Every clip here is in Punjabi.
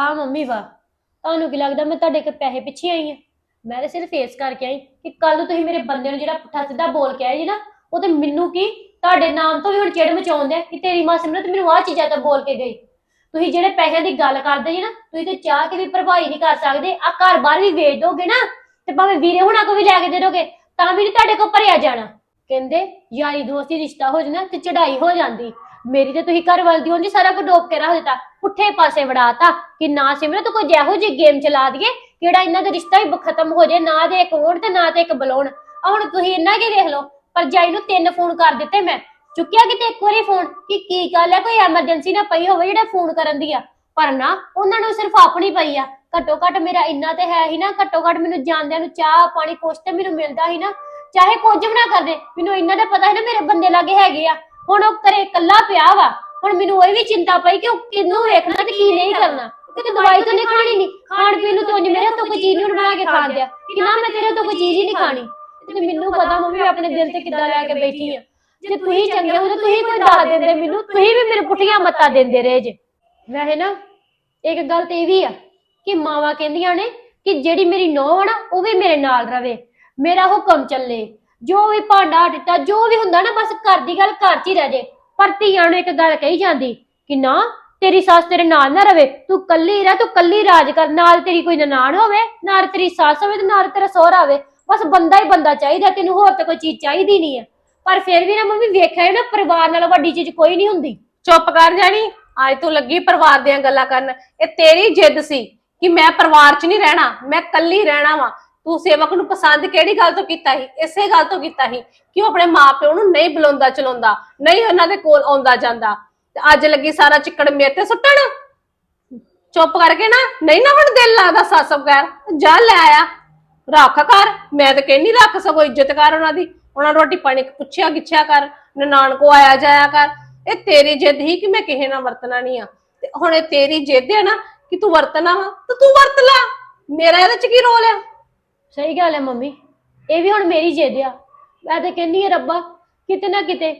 ਆ ਮੰਮੀ ਵਾ। ਤੁਹਾਨੂੰ ਕੀ ਲੱਗਦਾ ਮੈਂ ਤੁਹਾਡੇ ਕੋਲ ਪੈਸੇ ਪਿੱਛੇ ਆਈ ਆ? ਮੈਂ ਤਾਂ ਸਿਰਫ ਫੇਸ ਕਰਕੇ ਆਈ ਕਿ ਕੱਲ ਨੂੰ ਤੁਸੀਂ ਮੇਰੇ ਬੰਦੇ ਨੂੰ ਜਿਹੜਾ ਪੁੱਠਾ ਸਿੱਧਾ ਬੋਲ ਕੇ ਆਏ ਜੀ ਨਾ, ਉਹ ਤੇ ਮੈਨੂੰ ਕੀ ਤੁਹਾਡੇ ਨਾਮ ਤੋਂ ਵੀ ਹੁਣ ਚਿੜ ਮਚਾਉਂਦੇ ਕਿ ਤੇਰੀ ਮਾਂ ਸਿਮਰਤ ਮੈਨੂੰ ਆਹ ਚੀਜ਼ਾਂ ਤਾਂ ਬੋਲ ਕੇ ਗਈ। ਤੁਸੀਂ ਜਿਹੜੇ ਪੈਸਿਆਂ ਦੀ ਗੱਲ ਕਰਦੇ ਜੀ ਨਾ, ਤੁਸੀਂ ਤੇ ਚਾਹ ਕੇ ਵੀ ਭਰਪਾਈ ਨਹੀਂ ਕਰ ਸਕਦੇ ਆ ਘਰ ਬਾਹਰ ਵੀ ਵੇਚ ਦੋਗੇ ਨਾ ਤੇ ਭਾਵੇਂ ਵੀਰੇ ਹੁਣਾਂ ਕੋ ਵੀ ਲੈ ਕੇ ਦੇ ਦੋਗੇ, ਤਾਂ ਵੀ ਨਹੀਂ ਤੁਹਾਡੇ ਕੋਲ ਭਰਿਆ ਜਾਣਾ। ਕਹਿੰਦੇ ਯਾਰੀ ਦੋਸਤੀ ਰਿਸ਼ਤਾ ਹੋ ਜਾਣਾ ਤੇ ਚੜਾਈ ਹੋ ਜਾਂਦੀ। ਮੇਰੀ ਤੇ ਤੁਸੀਂ ਘਰ ਵੱਲ ਦੀ ਉਂਝ ਸਾਰਾ ਕੁਝ ਡੋਬ ਕੇ ਰੱਖ ਦਿੱਤਾ। ਪੁੱਠੇ ਪਾਸੇ ਵੜਾਤਾ ਕਿ ਨਾ ਸਿਮਰਨ, ਤੂੰ ਕੋਈ ਜਿਹੋ ਜਿਹੀ ਗੇਮ ਚਲਾ ਦਈਏ, ਕਿਹੜਾ ਇਹਨਾਂ ਦਾ ਰਿਸ਼ਤਾ ਹੀ ਖਤਮ ਹੋ ਜੇ, ਨਾ ਦੇ ਇੱਕ ਹੋਣ ਤੇ ਨਾ ਤੇ ਇੱਕ ਬਲਾਉਣ। ਆ ਹੁਣ ਤੁਸੀਂ ਇਹਨਾਂ ਕੀ ਦੇਖ ਲਓ ਭਰਜਾਈ ਨੂੰ ਤਿੰਨ ਫੋਨ ਕਰ ਦਿੱਤੇ ਮੈਂ। ਚੁੱਕਿਆ ਕਿਤੇ ਇੱਕ ਵਾਰੀ ਫੋਨ ਕਿ ਕੀ ਗੱਲ ਹੈ ਕੋਈ ਐਮਰਜੈਂਸੀ ਨਾ ਪਈ ਹੋਵੇ ਜਿਹੜਾ ਫੋਨ ਕਰਨ ਦੀ ਆ। ਪਰ ਨਾ, ਉਹਨਾਂ ਨੂੰ ਸਿਰਫ ਆਪਣੀ ਪਈ ਆ। ਘੱਟੋ ਘੱਟ ਮੇਰਾ ਇੰਨਾ ਤੇ ਹੈ ਹੀ ਨਾ, ਘੱਟੋ ਘੱਟ ਮੈਨੂੰ ਜਾਂਦਿਆਂ ਨੂੰ ਚਾਹ, ਪਾਣੀ, ਕੁਛ ਤੇ ਮੈਨੂੰ ਮਿਲਦਾ ਹੀ ਨਾ। ਚਾਹੇ ਕੁਝ ਵੀ ਨਾ ਕਰਦੇ, ਮੈਨੂੰ ਇੰਨਾ ਤਾਂ ਪਤਾ ਹੈ ਨਾ ਮੇਰੇ ਬੰਦੇ ਲਾਗੇ ਹੈਗੇ ਆ। ਹੁਣ ਉਹ ਘਰੇ ਇਕੱਲਾ ਪਿਆ ਵਾ ਹੁਣ ਮੈਨੂੰ ਇਹ ਵੀ ਚਿੰਤਾ ਪਈ ਕਿ ਉਹ ਕਿੰਨੂੰ ਵੇਖਣਾ ਤੇ ਕੀ ਨਹੀਂ ਕਰਨਾ। ਕਿਤੇ ਦਵਾਈ ਤਾਂ ਨਹੀਂ ਖਾਣੀ ਨਹੀਂ ਖਾਣ ਪੀਣ ਨੂੰ ਤਾਂ ਉਂਝ ਮੇਰੇ ਹੱਥੋਂ ਕੋਈ ਚੀਜ਼ ਨਹੀਂ ਬਣਾ ਕੇ ਖਾ ਦਿਆ ਕਿ ਨਾ ਮੈਂ ਤੇਰੇ ਹੱਥੋਂ ਕੋਈ ਚੀਜ਼ ਹੀ ਨਹੀਂ ਖਾਣੀ। ਤੇ ਮੈਨੂੰ ਪਤਾ ਮੰਮੀ ਆਪਣੇ ਦਿਲ ਤੇ ਕਿੱਦਾਂ ਲੈ ਕੇ ਬੈਠੀ ਆ। ਜੇ ਤੁਸੀਂ ਚੰਗੇ ਹੋ ਤਾਂ ਤੁਸੀਂ ਕੋਈ ਦੱਸ ਦਿੰਦੇ ਮੈਨੂੰ। ਤੁਸੀਂ ਵੀ ਮੇਰੇ ਪੁੱਠੀਆਂ ਮੱਤਾਂ ਦਿੰਦੇ ਰਹੇ ਜੇ। ਵੈਸੇ ਨਾ ਇੱਕ ਗੱਲ ਤੇ ਇਹ ਵੀ ਆ ਕਿ ਮਾਵਾਂ ਕਹਿੰਦੀਆਂ ਨੇ ਕਿ ਜਿਹੜੀ ਮੇਰੀ ਨੌਂ ਆ ਨਾ ਉਹ ਵੀ ਮੇਰੇ ਨਾਲ ਰਵੇ। ਮੇਰਾ ਹੁਕਮ ਚੱਲੇ। ਜੋ ਵੀ ਭਾਂਡਾ ਦਿੱਤਾ, ਜੋ ਵੀ ਹੁੰਦਾ ਨਾ, ਬਸ ਘਰ ਦੀ ਗੱਲ ਘਰ 'ਚ ਹੀ ਰਹਿ ਜੇ। ਪਰ ਧੀਆਂ ਨੂੰ ਇੱਕ ਗੱਲ ਕਹੀ ਜਾਂਦੀ ਕਿ ਨਾ, ਤੇਰੀ ਸੱਸ ਤੇਰੇ ਨਾਲ ਨਾ ਰਵੇ। ਤੂੰ ਕੱਲੀ ਰਹਿ, ਤੂੰ ਕੱਲੀ ਰਾਜ ਕਰ। ਨਾਲ ਤੇਰੀ ਕੋਈ ਨਨਾਣ ਹੋਵੇ, ਨਾਲ ਤੇਰੀ ਸੱਸ ਹੋਵੇ ਤੇ ਨਾਲ ਤੇਰਾ ਸਹੁਰਾ ਹੋਵੇ, ਬਸ ਬੰਦਾ ਹੀ ਬੰਦਾ ਚਾਹੀਦਾ ਤੈਨੂੰ ਹੋਰ ਤਾਂ ਕੋਈ ਚੀਜ਼ ਚਾਹੀਦੀ ਨਹੀਂ ਹੈ। ਪਰ ਫਿਰ ਵੀ ਨਾ ਮੰਮੀ ਵੇਖਿਆ ਹੈ ਨਾ, ਪਰਿਵਾਰ ਨਾਲੋਂ ਵੱਡੀ ਚੀਜ਼ ਕੋਈ ਨਹੀਂ ਹੁੰਦੀ। ਚੁੱਪ ਕਰ ਜਾਣੀ। ਅੱਜ ਤੂੰ ਲੱਗੀ ਪਰਿਵਾਰ ਦੀਆਂ ਗੱਲਾਂ ਕਰਨ। ਇਹ ਤੇਰੀ ਜਿੱਦ ਸੀ ਕਿ ਮੈਂ ਪਰਿਵਾਰ 'ਚ ਨਹੀਂ ਰਹਿਣਾ, ਮੈਂ ਕੱਲੀ ਰਹਿਣਾ ਵਾਂ। ਤੂੰ ਸੇਵਕ ਨੂੰ ਪਸੰਦ ਕਿਹੜੀ ਗੱਲ ਤੋਂ ਕੀਤਾ ਸੀ? ਇਸੇ ਗੱਲ ਤੋਂ ਕੀਤਾ ਸੀ। ਕਿ ਉਹ ਆਪਣੇ ਮਾਪਿਓ ਨੂੰ ਨਹੀਂ ਬੁਲਾਉਂਦਾ, ਚਲਾਉਂਦਾ? ਨਹੀਂ ਉਹਨਾਂ ਦੇ ਕੋਲ ਆਉਂਦਾ ਜਾਂਦਾ। ਤੇ ਅੱਜ ਲੱਗੀ ਸਾਰਾ ਚਿੱਕੜ ਮੇਰੇ ਤੇ ਸੁੱਟਣ? ਚੁੱਪ ਕਰਕੇ ਨਾ, ਨਹੀਂ ਨਾ ਹੁਣ ਦਿਲ ਲੱਗਦਾ ਸੱਸ ਬਗੈਰ ਜਾ ਲੈ ਆਇਆ ਰੱਖ ਕਰ ਮੈਂ ਤਾਂ ਕਹਿੰਨੀ ਰੱਖ ਸਗੋਂ ਇੱਜ਼ਤ ਕਰ ਉਹਨਾਂ ਦੀ। ਉਹਨਾਂ ਨੂੰ ਰੋਟੀ ਪਾਣੀ ਪੁੱਛਿਆ ਗਿੱਛਿਆ ਕਰ। ਨਨਾਣ ਕੋ ਆਇਆ ਜਾਇਆ ਕਰ। ਇਹ ਤੇਰੀ ਜਿੱਦ ਹੀ ਕਿ ਮੈਂ ਕਿਸੇ ਨਾਲ ਵਰਤਣਾ ਨਹੀਂ ਆ। ਤੇ ਹੁਣ ਇਹ ਤੇਰੀ ਜਿੱਦ ਹੈ ਨਾ ਕਿ ਤੂੰ ਵਰਤਣਾ ਵਾ, ਤੇ ਤੂੰ ਵਰਤ ਲੈ। ਮੇਰਾ ਇਹਦੇ ਚ ਕੀ ਰੋਲ ਆ? ਸਹੀ ਗੱਲ ਹੈ ਮੰਮੀ ਇਹ ਵੀ ਹੁਣ ਮੇਰੀ ਜਿੱਦ ਆ। ਮੈਂ ਤਾਂ ਕਹਿੰਦੀ ਆ ਰੱਬਾ ਕਿਤੇ ਨਾ ਕਿਤੇ